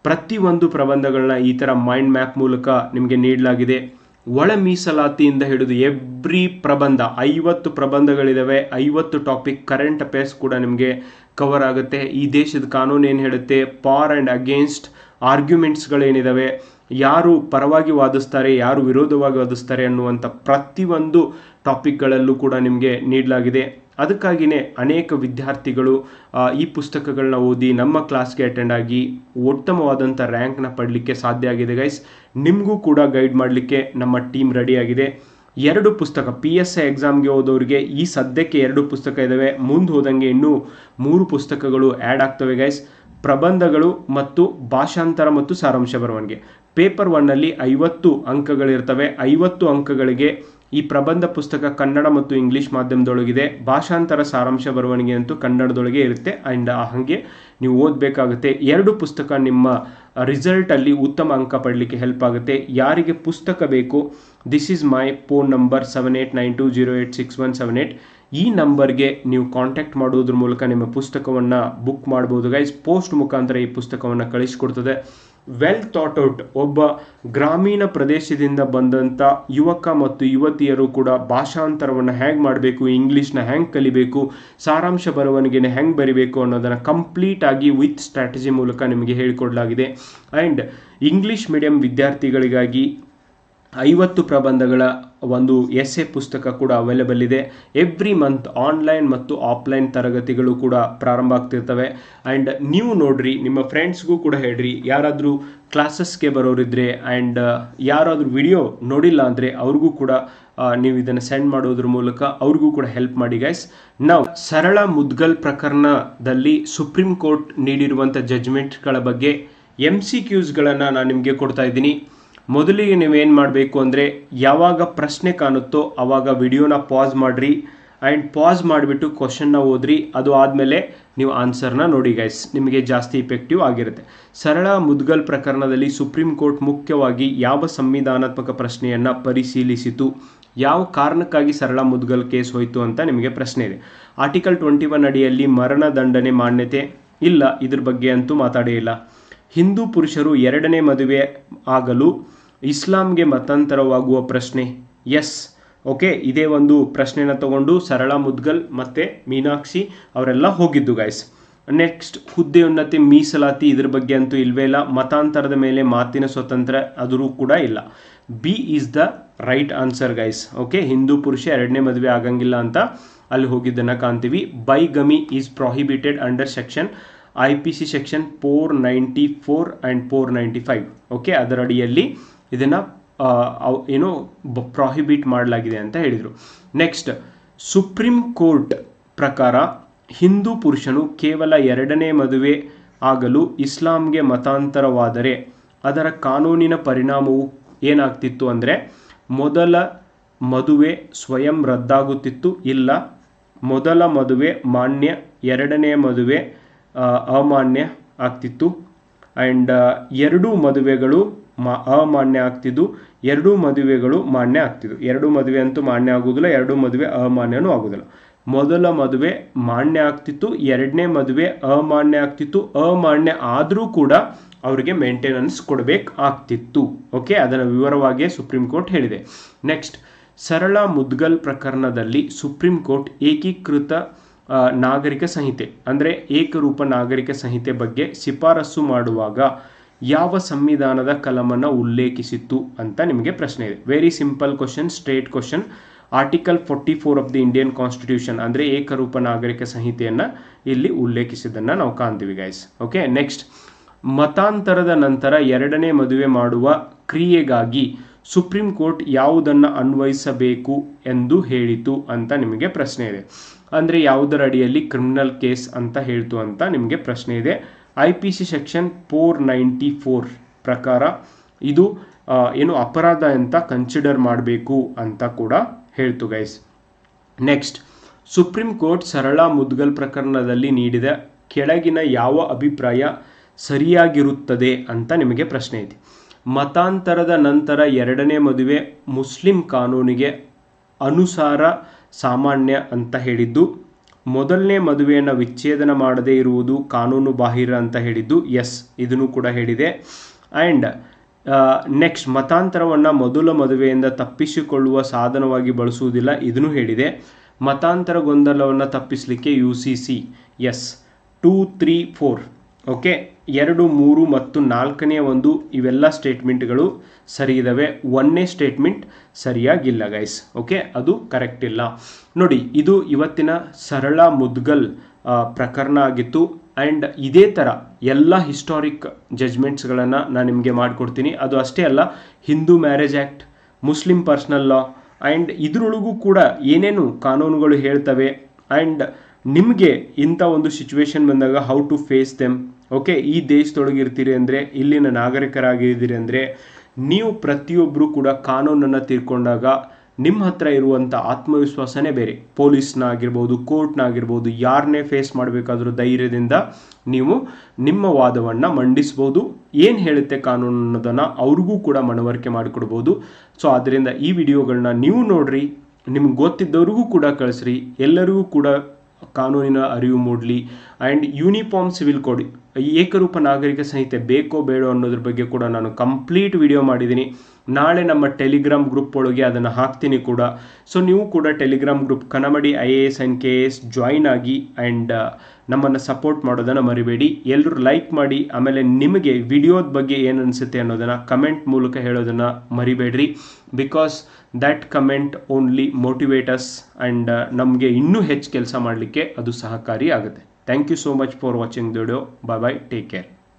ಪ್ರತಿಯೊಂದು ಪ್ರಬಂಧಗಳನ್ನ ಈ ಥರ ಮೈಂಡ್ ಮ್ಯಾಪ್ ಮೂಲಕ ನಿಮಗೆ ನೀಡಲಾಗಿದೆ. ಒಳ ಮೀಸಲಾತಿಯಿಂದ ಹಿಡಿದು ಎವ್ರಿ ಪ್ರಬಂಧ, ಐವತ್ತು ಪ್ರಬಂಧಗಳಿದಾವೆ, ಐವತ್ತು ಟಾಪಿಕ್ ಕರೆಂಟ್ ಅಫೇರ್ಸ್ ಕೂಡ ನಿಮಗೆ ಕವರ್ ಆಗುತ್ತೆ. ಈ ದೇಶದ ಕಾನೂನು ಏನು ಹೇಳುತ್ತೆ? ಪಾರ್ ಆ್ಯಂಡ್ ಅಗೇನ್ಸ್ಟ್ ಆರ್ಗ್ಯುಮೆಂಟ್ಸ್ಗಳೇನಿದ್ದಾವೆ ಯಾರು ಪರವಾಗಿ ವಾದಿಸ್ತಾರೆ, ಯಾರು ವಿರೋಧವಾಗಿ ವಾದಿಸ್ತಾರೆ ಅನ್ನುವಂಥ ಪ್ರತಿಯೊಂದು ಟಾಪಿಕ್ಗಳಲ್ಲೂ ಕೂಡ ನಿಮಗೆ ನೀಡಲಾಗಿದೆ. ಅದಕ್ಕಾಗಿಯೇ ಅನೇಕ ವಿದ್ಯಾರ್ಥಿಗಳು ಈ ಪುಸ್ತಕಗಳನ್ನ ಓದಿ ನಮ್ಮ ಕ್ಲಾಸ್ಗೆ ಅಟೆಂಡ್ ಆಗಿ ಉತ್ತಮವಾದಂಥ ರ್ಯಾಂಕ್ನ ಪಡಲಿಕ್ಕೆ ಸಾಧ್ಯ ಆಗಿದೆ ಗೈಸ್ ನಿಮಗೂ ಕೂಡ ಗೈಡ್ ಮಾಡಲಿಕ್ಕೆ ನಮ್ಮ ಟೀಮ್ ರೆಡಿಯಾಗಿದೆ ಎರಡು ಪುಸ್ತಕ ಪಿ ಎಸ್ ಐ ಎಕ್ಸಾಮ್ಗೆ ಓದೋರಿಗೆ ಈ ಸದ್ಯಕ್ಕೆ ಎರಡು ಪುಸ್ತಕ ಇದ್ದಾವೆ ಮುಂದೆ ಹೋದಂಗೆ ಇನ್ನೂ ಮೂರು ಪುಸ್ತಕಗಳು ಆ್ಯಡ್ ಆಗ್ತವೆ ಗೈಸ್ ಪ್ರಬಂಧಗಳು ಮತ್ತು ಭಾಷಾಂತರ ಮತ್ತು ಸಾರಾಂಶ ಬರವಣಿಗೆ. ಪೇಪರ್ ಒನ್ನಲ್ಲಿ ಐವತ್ತು ಅಂಕಗಳಿರ್ತವೆ. ಐವತ್ತು ಅಂಕಗಳಿಗೆ ಈ ಪ್ರಬಂಧ ಪುಸ್ತಕ ಕನ್ನಡ ಮತ್ತು ಇಂಗ್ಲಿಷ್ ಮಾಧ್ಯಮದೊಳಗಿದೆ. ಭಾಷಾಂತರ ಸಾರಾಂಶ ಬರವಣಿಗೆ ಅಂತೂ ಕನ್ನಡದೊಳಗೆ ಇರುತ್ತೆ. ಆ್ಯಂಡ್ ಹಾಗೆ ನೀವು ಓದಬೇಕಾಗುತ್ತೆ. ಎರಡು ಪುಸ್ತಕ ನಿಮ್ಮ ರಿಸಲ್ಟಲ್ಲಿ ಉತ್ತಮ ಅಂಕ ಪಡಲಿಕ್ಕೆ ಹೆಲ್ಪ್ ಆಗುತ್ತೆ. ಯಾರಿಗೆ ಪುಸ್ತಕ ಬೇಕು this is my phone number seven eight nine two zero eight six one seven eight ಈ ನಂಬರ್ಗೆ ನೀವು ಕಾಂಟ್ಯಾಕ್ಟ್ ಮಾಡೋದ್ರ ಮೂಲಕ ನಿಮ್ಮ ಪುಸ್ತಕವನ್ನು ಬುಕ್ ಮಾಡ್ಬೋದು ಗೈಸ್ ಪೋಸ್ಟ್ ಮುಖಾಂತರ ಈ ಪುಸ್ತಕವನ್ನು ಕಳಿಸ್ಕೊಡ್ತದೆ. ವೆಲ್ ಥಾಟ್ ಔಟ್ ಒಬ್ಬ ಗ್ರಾಮೀಣ ಪ್ರದೇಶದಿಂದ ಬಂದಂಥ ಯುವಕ ಮತ್ತು ಯುವತಿಯರು ಕೂಡ ಭಾಷಾಂತರವನ್ನು ಹ್ಯಾಂಗೆ ಮಾಡಬೇಕು ಇಂಗ್ಲೀಷ್ನ ಹೆಂಗೆ ಕಲಿಬೇಕು, ಸಾರಾಂಶ ಬರವಣಿಗೆನ ಹೆಂಗೆ ಬರಿಬೇಕು ಅನ್ನೋದನ್ನು ಕಂಪ್ಲೀಟ್ ಆಗಿ ವಿತ್ ಸ್ಟ್ರಾಟಜಿ ಮೂಲಕ ನಿಮಗೆ ಹೇಳಿಕೊಡಲಾಗಿದೆ. ಆ್ಯಂಡ್ ಇಂಗ್ಲೀಷ್ ಮೀಡಿಯಂ ವಿದ್ಯಾರ್ಥಿಗಳಿಗಾಗಿ ಐವತ್ತು ಪ್ರಬಂಧಗಳ ಒಂದು ಎಸ್ ಎ ಪುಸ್ತಕ ಕೂಡ ಅವೈಲೇಬಲ್ ಇದೆ. ಎವ್ರಿ ಮಂತ್ ಆನ್ಲೈನ್ ಮತ್ತು ಆಫ್ಲೈನ್ ತರಗತಿಗಳು ಕೂಡ ಪ್ರಾರಂಭ ಆಗ್ತಿರ್ತವೆ. ಆ್ಯಂಡ್ ನೀವು ನೋಡ್ರಿ, ನಿಮ್ಮ ಫ್ರೆಂಡ್ಸ್ಗೂ ಕೂಡ ಹೇಳ್ರಿ, ಯಾರಾದರೂ ಕ್ಲಾಸಸ್ಗೆ ಬರೋರಿದ್ರೆ ಆ್ಯಂಡ್ ಯಾರಾದರೂ ವಿಡಿಯೋ ನೋಡಿಲ್ಲ ಅಂದರೆ ಅವ್ರಿಗೂ ಕೂಡ ನೀವು ಇದನ್ನು ಸೆಂಡ್ ಮಾಡೋದ್ರ ಮೂಲಕ ಅವ್ರಿಗೂ ಕೂಡ ಹೆಲ್ಪ್ ಮಾಡಿ ಗೈಸ್ ನಾವು ಸರಳ ಮುದ್ಗಲ್ ಪ್ರಕರಣದಲ್ಲಿ ಸುಪ್ರೀಂ ಕೋರ್ಟ್ ನೀಡಿರುವಂಥ ಜಜ್ಮೆಂಟ್ಗಳ ಬಗ್ಗೆ ಎಂ ಸಿ ಕ್ಯೂಸ್ಗಳನ್ನು ನಾನು ನಿಮಗೆ ಕೊಡ್ತಾ ಇದ್ದೀನಿ. ಮೊದಲಿಗೆ ನೀವೇನು ಮಾಡಬೇಕು ಅಂದರೆ ಯಾವಾಗ ಪ್ರಶ್ನೆ ಕಾಣುತ್ತೋ ಆವಾಗ ವಿಡಿಯೋನ ಪಾಸ್ ಮಾಡಿರಿ ಆ್ಯಂಡ್ ಪಾಸ್ ಮಾಡಿಬಿಟ್ಟು ಕ್ವಶನ್ನ ಓದ್ರಿ. ಅದು ಆದಮೇಲೆ ನೀವು ಆನ್ಸರ್ನ ನೋಡಿ ಗೈಸ್ ನಿಮಗೆ ಜಾಸ್ತಿ ಇಫೆಕ್ಟಿವ್ ಆಗಿರುತ್ತೆ. ಸರಳ ಮುದ್ಗಲ್ ಪ್ರಕರಣದಲ್ಲಿ ಸುಪ್ರೀಂ ಕೋರ್ಟ್ ಮುಖ್ಯವಾಗಿ ಯಾವ ಸಂವಿಧಾನಾತ್ಮಕ ಪ್ರಶ್ನೆಯನ್ನು ಪರಿಶೀಲಿಸಿತು? ಯಾವ ಕಾರಣಕ್ಕಾಗಿ ಸರಳ ಮುದ್ಗಲ್ ಕೇಸ್ ಹೋಯಿತು ಅಂತ ನಿಮಗೆ ಪ್ರಶ್ನೆ ಇದೆ. ಆರ್ಟಿಕಲ್ ಟ್ವೆಂಟಿ ಒನ್ ಅಡಿಯಲ್ಲಿ ಮರಣ ದಂಡನೆ ಮಾನ್ಯತೆ ಇಲ್ಲ, ಇದ್ರ ಬಗ್ಗೆ ಅಂತೂ ಮಾತಾಡೇ ಇಲ್ಲ. ಹಿಂದೂ ಪುರುಷರು ಎರಡನೇ ಮದುವೆ ಆಗಲು ಇಸ್ಲಾಂಗೆ ಮತಾಂತರವಾಗುವ ಪ್ರಶ್ನೆ. ಎಸ್ ಓಕೆ ಇದೇ ಒಂದು ಪ್ರಶ್ನೆನ ತಗೊಂಡು ಸರಳ, ಮುದ್ಗಲ್ ಮತ್ತು ಮೀನಾಕ್ಷಿ ಅವರೆಲ್ಲ ಹೋಗಿದ್ದು ಗಾಯ್ಸ್ ನೆಕ್ಸ್ಟ್ ಹುದ್ದೆ ಉನ್ನತಿ ಮೀಸಲಾತಿ ಇದ್ರ ಬಗ್ಗೆ ಅಂತೂ ಇಲ್ವೇ ಇಲ್ಲ. ಮತಾಂತರದ ಮೇಲೆ ಮಾತಿನ ಸ್ವತಂತ್ರ ಅದರೂ ಕೂಡ ಇಲ್ಲ. B is the right answer guys okay Hindu ಪುರುಷ ಎರಡನೇ ಮದುವೆ ಆಗಂಗಿಲ್ಲ ಅಂತ ಅಲ್ಲಿ ಹೋಗಿದ್ದನ್ನು ಕಾಣ್ತೀವಿ. Bigamy is prohibited under section I P C section four ninety four and four ninety five okay ಅದರ ಅಡಿಯಲ್ಲಿ ಇದನ್ನು ಏನು ಪ್ರಾಹಿಬಿಟ್ ಮಾಡಲಾಗಿದೆ ಅಂತ ಹೇಳಿದರು. ನೆಕ್ಸ್ಟ್ ಸುಪ್ರೀಂ ಕೋರ್ಟ್ ಪ್ರಕಾರ ಹಿಂದೂ ಪುರುಷನು ಕೇವಲ ಎರಡನೇ ಮದುವೆ ಆಗಲು ಇಸ್ಲಾಂಗೆ ಮತಾಂತರವಾದರೆ ಅದರ ಕಾನೂನಿನ ಪರಿಣಾಮವು ಏನಾಗ್ತಿತ್ತು ಅಂದರೆ ಮೊದಲ ಮದುವೆ ಸ್ವಯಂ ರದ್ದಾಗುತ್ತಿತ್ತು, ಇಲ್ಲ ಮೊದಲ ಮದುವೆ ಮಾನ್ಯ, ಎರಡನೇ ಮದುವೆ ಅಮಾನ್ಯ ಆಗ್ತಿತ್ತು. ಆ್ಯಂಡ್ ಎರಡೂ ಮದುವೆಗಳು ಮಾ, ಅಮಾನ್ಯ ಆಗ್ತಿದ್ದು. ಎರಡೂ ಮದುವೆಗಳು ಮಾನ್ಯ ಆಗ್ತಿದ್ವು ಎರಡು ಮದುವೆ ಅಂತೂ ಮಾನ್ಯ ಆಗುವುದಿಲ್ಲ, ಎರಡು ಮದುವೆ ಅಮಾನ್ಯನೂ ಆಗುವುದಿಲ್ಲ. ಮೊದಲ ಮದುವೆ ಮಾನ್ಯ ಆಗ್ತಿತ್ತು, ಎರಡನೇ ಮದುವೆ ಅಮಾನ್ಯ ಆಗ್ತಿತ್ತು. ಅಮಾನ್ಯ ಆದರೂ ಕೂಡ ಅವರಿಗೆ ಮೇಂಟೆನೆನ್ಸ್ ಕೊಡಬೇಕು ಆಗ್ತಿತ್ತು. ಓಕೆ, ಅದನ್ನು ವಿವರವಾಗಿ ಸುಪ್ರೀಂ ಕೋರ್ಟ್ ಹೇಳಿದೆ. ನೆಕ್ಸ್ಟ್, ಸರಳ ಮುದ್ಗಲ್ ಪ್ರಕರಣದಲ್ಲಿ ಸುಪ್ರೀಂ ಕೋರ್ಟ್ ಏಕೀಕೃತ ನಾಗರಿಕ ಸಂಹಿತೆ, ಅಂದರೆ ಏಕರೂಪ ನಾಗರಿಕ ಸಂಹಿತೆ ಬಗ್ಗೆ ಶಿಫಾರಸು ಮಾಡುವಾಗ ಯಾವ ಸಂವಿಧಾನದ ಕಲಮನ್ನು ಉಲ್ಲೇಖಿಸಿತ್ತು ಅಂತ ನಿಮಗೆ ಪ್ರಶ್ನೆ ಇದೆ. Very simple question straight question article forty four of the Indian constitution ಅಂದರೆ ಏಕರೂಪ ನಾಗರಿಕ ಸಂಹಿತೆಯನ್ನು ಇಲ್ಲಿ ಉಲ್ಲೇಖಿಸಿದ್ದನ್ನು ನಾವು ಕಾಣ್ತೀವಿ ಗೈಸ್ ಓಕೆ ನೆಕ್ಸ್ಟ್ ಮತಾಂತರದ ನಂತರ ಎರಡನೇ ಮದುವೆ ಮಾಡುವ ಕ್ರಿಯೆಗಾಗಿ ಸುಪ್ರೀಂ ಕೋರ್ಟ್ ಯಾವುದನ್ನು ಅನ್ವಯಿಸಬೇಕು ಎಂದು ಹೇಳಿತು ಅಂತ ನಿಮಗೆ ಪ್ರಶ್ನೆ ಇದೆ. ಅಂದರೆ ಯಾವುದರ ಅಡಿಯಲ್ಲಿ ಕ್ರಿಮಿನಲ್ ಕೇಸ್ ಅಂತ ಹೇಳ್ತು ಅಂತ ನಿಮಗೆ ಪ್ರಶ್ನೆ ಇದೆ. I P C section four ninety four ಪ್ರಕಾರ ಇದು ಏನು ಅಪರಾಧ ಅಂತ ಕನ್ಸಿಡರ್ ಮಾಡಬೇಕು ಅಂತ ಕೂಡ ಹೇಳ್ತು ಗೈಸ್ ನೆಕ್ಸ್ಟ್ ಸುಪ್ರೀಂ ಕೋರ್ಟ್ ಸರಳ ಮುದ್ಗಲ್ ಪ್ರಕರಣದಲ್ಲಿ ನೀಡಿದ ಕೆಳಗಿನ ಯಾವ ಅಭಿಪ್ರಾಯ ಸರಿಯಾಗಿರುತ್ತದೆ ಅಂತ ನಿಮಗೆ ಪ್ರಶ್ನೆ ಇದೆ. ಮತಾಂತರದ ನಂತರ ಎರಡನೇ ಮದುವೆ ಮುಸ್ಲಿಂ ಕಾನೂನಿಗೆ ಅನುಸಾರ ಸಾಮಾನ್ಯ ಅಂತ ಹೇಳಿದ್ದು ಮೊದಲನೇ ಮದುವೆಯನ್ನು ವಿಚ್ಛೇದನ ಮಾಡದೇ ಇರುವುದು ಕಾನೂನು ಬಾಹಿರ ಅಂತ ಹೇಳಿದ್ದು ಎಸ್ ಇದನ್ನು ಕೂಡ ಹೇಳಿದೆ. ಆ್ಯಂಡ್ ನೆಕ್ಸ್ಟ್ ಮತಾಂತರವನ್ನು ಮೊದಲ ಮದುವೆಯಿಂದ ತಪ್ಪಿಸಿಕೊಳ್ಳುವ ಸಾಧನವಾಗಿ ಬಳಸುವುದಿಲ್ಲ, ಇದನ್ನು ಹೇಳಿದೆ. ಮತಾಂತರ ಗೊಂದಲವನ್ನು ತಪ್ಪಿಸಲಿಕ್ಕೆ U C C S two three four okay ಎರಡು, ಮೂರು ಮತ್ತು ನಾಲ್ಕನೇ ಒಂದು ಇವೆಲ್ಲ ಸ್ಟೇಟ್ಮೆಂಟ್ಗಳು ಸರಿ ಇದ್ದಾವೆ ಒಂದನೇ ಸ್ಟೇಟ್ಮೆಂಟ್ ಸರಿಯಾಗಿಲ್ಲ ಗೈಸ್ ಓಕೆ ಅದು ಕರೆಕ್ಟ್ ಇಲ್ಲ. ನೋಡಿ, ಇದು ಇವತ್ತಿನ ಸರಳ ಮುದ್ಗಲ್ ಪ್ರಕರಣ ಆಗಿತ್ತು. ಆ್ಯಂಡ್ ಇದೇ ಥರ ಎಲ್ಲ ಹಿಸ್ಟಾರಿಕ್ ಜಜ್ಮೆಂಟ್ಸ್ಗಳನ್ನು ನಾನು ನಿಮಗೆ ಮಾಡಿಕೊಡ್ತೀನಿ. ಅದು ಅಷ್ಟೇ ಅಲ್ಲ Hindu marriage act Muslim personal law and ಇದರೊಳಗೂ ಕೂಡ ಏನೇನು ಕಾನೂನುಗಳು ಹೇಳ್ತವೆ ಆ್ಯಂಡ್ ನಿಮಗೆ ಇಂಥ ಒಂದು ಸಿಚುವೇಶನ್ ಬಂದಾಗ how to face them okay ಈ ದೇಶದೊಳಗಿರ್ತೀರಿ ಅಂದರೆ, ಇಲ್ಲಿನ ನಾಗರಿಕರಾಗಿದ್ದೀರಿ ಅಂದರೆ, ನೀವು ಪ್ರತಿಯೊಬ್ಬರು ಕೂಡ ಕಾನೂನನ್ನು ತೀರ್ಕೊಂಡಾಗ ನಿಮ್ಮ ಹತ್ರ ಇರುವಂಥ ಆತ್ಮವಿಶ್ವಾಸನೇ ಬೇರೆ. ಪೊಲೀಸ್ನ ಆಗಿರ್ಬೋದು ಕೋರ್ಟ್ನ ಆಗಿರ್ಬೋದು ಯಾರನ್ನೇ ಫೇಸ್ ಮಾಡಬೇಕಾದ್ರೂ ಧೈರ್ಯದಿಂದ ನೀವು ನಿಮ್ಮ ವಾದವನ್ನು ಮಂಡಿಸ್ಬೋದು. ಏನು ಹೇಳುತ್ತೆ ಕಾನೂನು ಅನ್ನೋದನ್ನು ಅವ್ರಿಗೂ ಕೂಡ ಮನವರಿಕೆ ಮಾಡಿಕೊಡ್ಬೋದು. ಸೊ ಆದ್ದರಿಂದ ಈ ವಿಡಿಯೋಗಳನ್ನ ನೀವು ನೋಡ್ರಿ, ನಿಮ್ಗೆ ಗೊತ್ತಿದ್ದವ್ರಿಗೂ ಕೂಡ ಕಳಿಸ್ರಿ, ಎಲ್ಲರಿಗೂ ಕೂಡ ಕಾನೂನಿನ ಅರಿವು ಮೂಡಲಿ. ಆ್ಯಂಡ್ ಯೂನಿಫಾರ್ಮ್ ಸಿವಿಲ್ ಕೋಡ್ ಏಕರೂಪ ನಾಗರಿಕ ಸಂಹಿತೆ ಬೇಕೋ ಬೇಡೋ ಅನ್ನೋದ್ರ ಬಗ್ಗೆ ಕೂಡ ನಾನು ಕಂಪ್ಲೀಟ್ ವಿಡಿಯೋ ಮಾಡಿದ್ದೀನಿ. ನಾಳೆ ನಮ್ಮ ಟೆಲಿಗ್ರಾಮ್ ಗ್ರೂಪ್ ಒಳಗೆ ಅದನ್ನು ಹಾಕ್ತೀನಿ ಕೂಡ. ಸೊ ನೀವು ಕೂಡ Telegram group Kanamadi I A S and K S join ಆಗಿ ಆ್ಯಂಡ್ ನಮ್ಮನ್ನು ಸಪೋರ್ಟ್ ಮಾಡೋದನ್ನು ಮರಿಬೇಡಿ. ಎಲ್ಲರೂ ಲೈಕ್ ಮಾಡಿ, ಆಮೇಲೆ ನಿಮಗೆ ವಿಡಿಯೋದ ಬಗ್ಗೆ ಏನು ಅನಿಸುತ್ತೆ ಅನ್ನೋದನ್ನು ಕಮೆಂಟ್ ಮೂಲಕ ಹೇಳೋದನ್ನು ಮರಿಬೇಡ್ರಿ. Because that comment only motivates and ನಮಗೆ ಇನ್ನೂ ಹೆಚ್ಚು ಕೆಲಸ ಮಾಡಲಿಕ್ಕೆ ಅದು ಸಹಕಾರಿ ಆಗುತ್ತೆ. Thank you so much for watching the video bye bye take care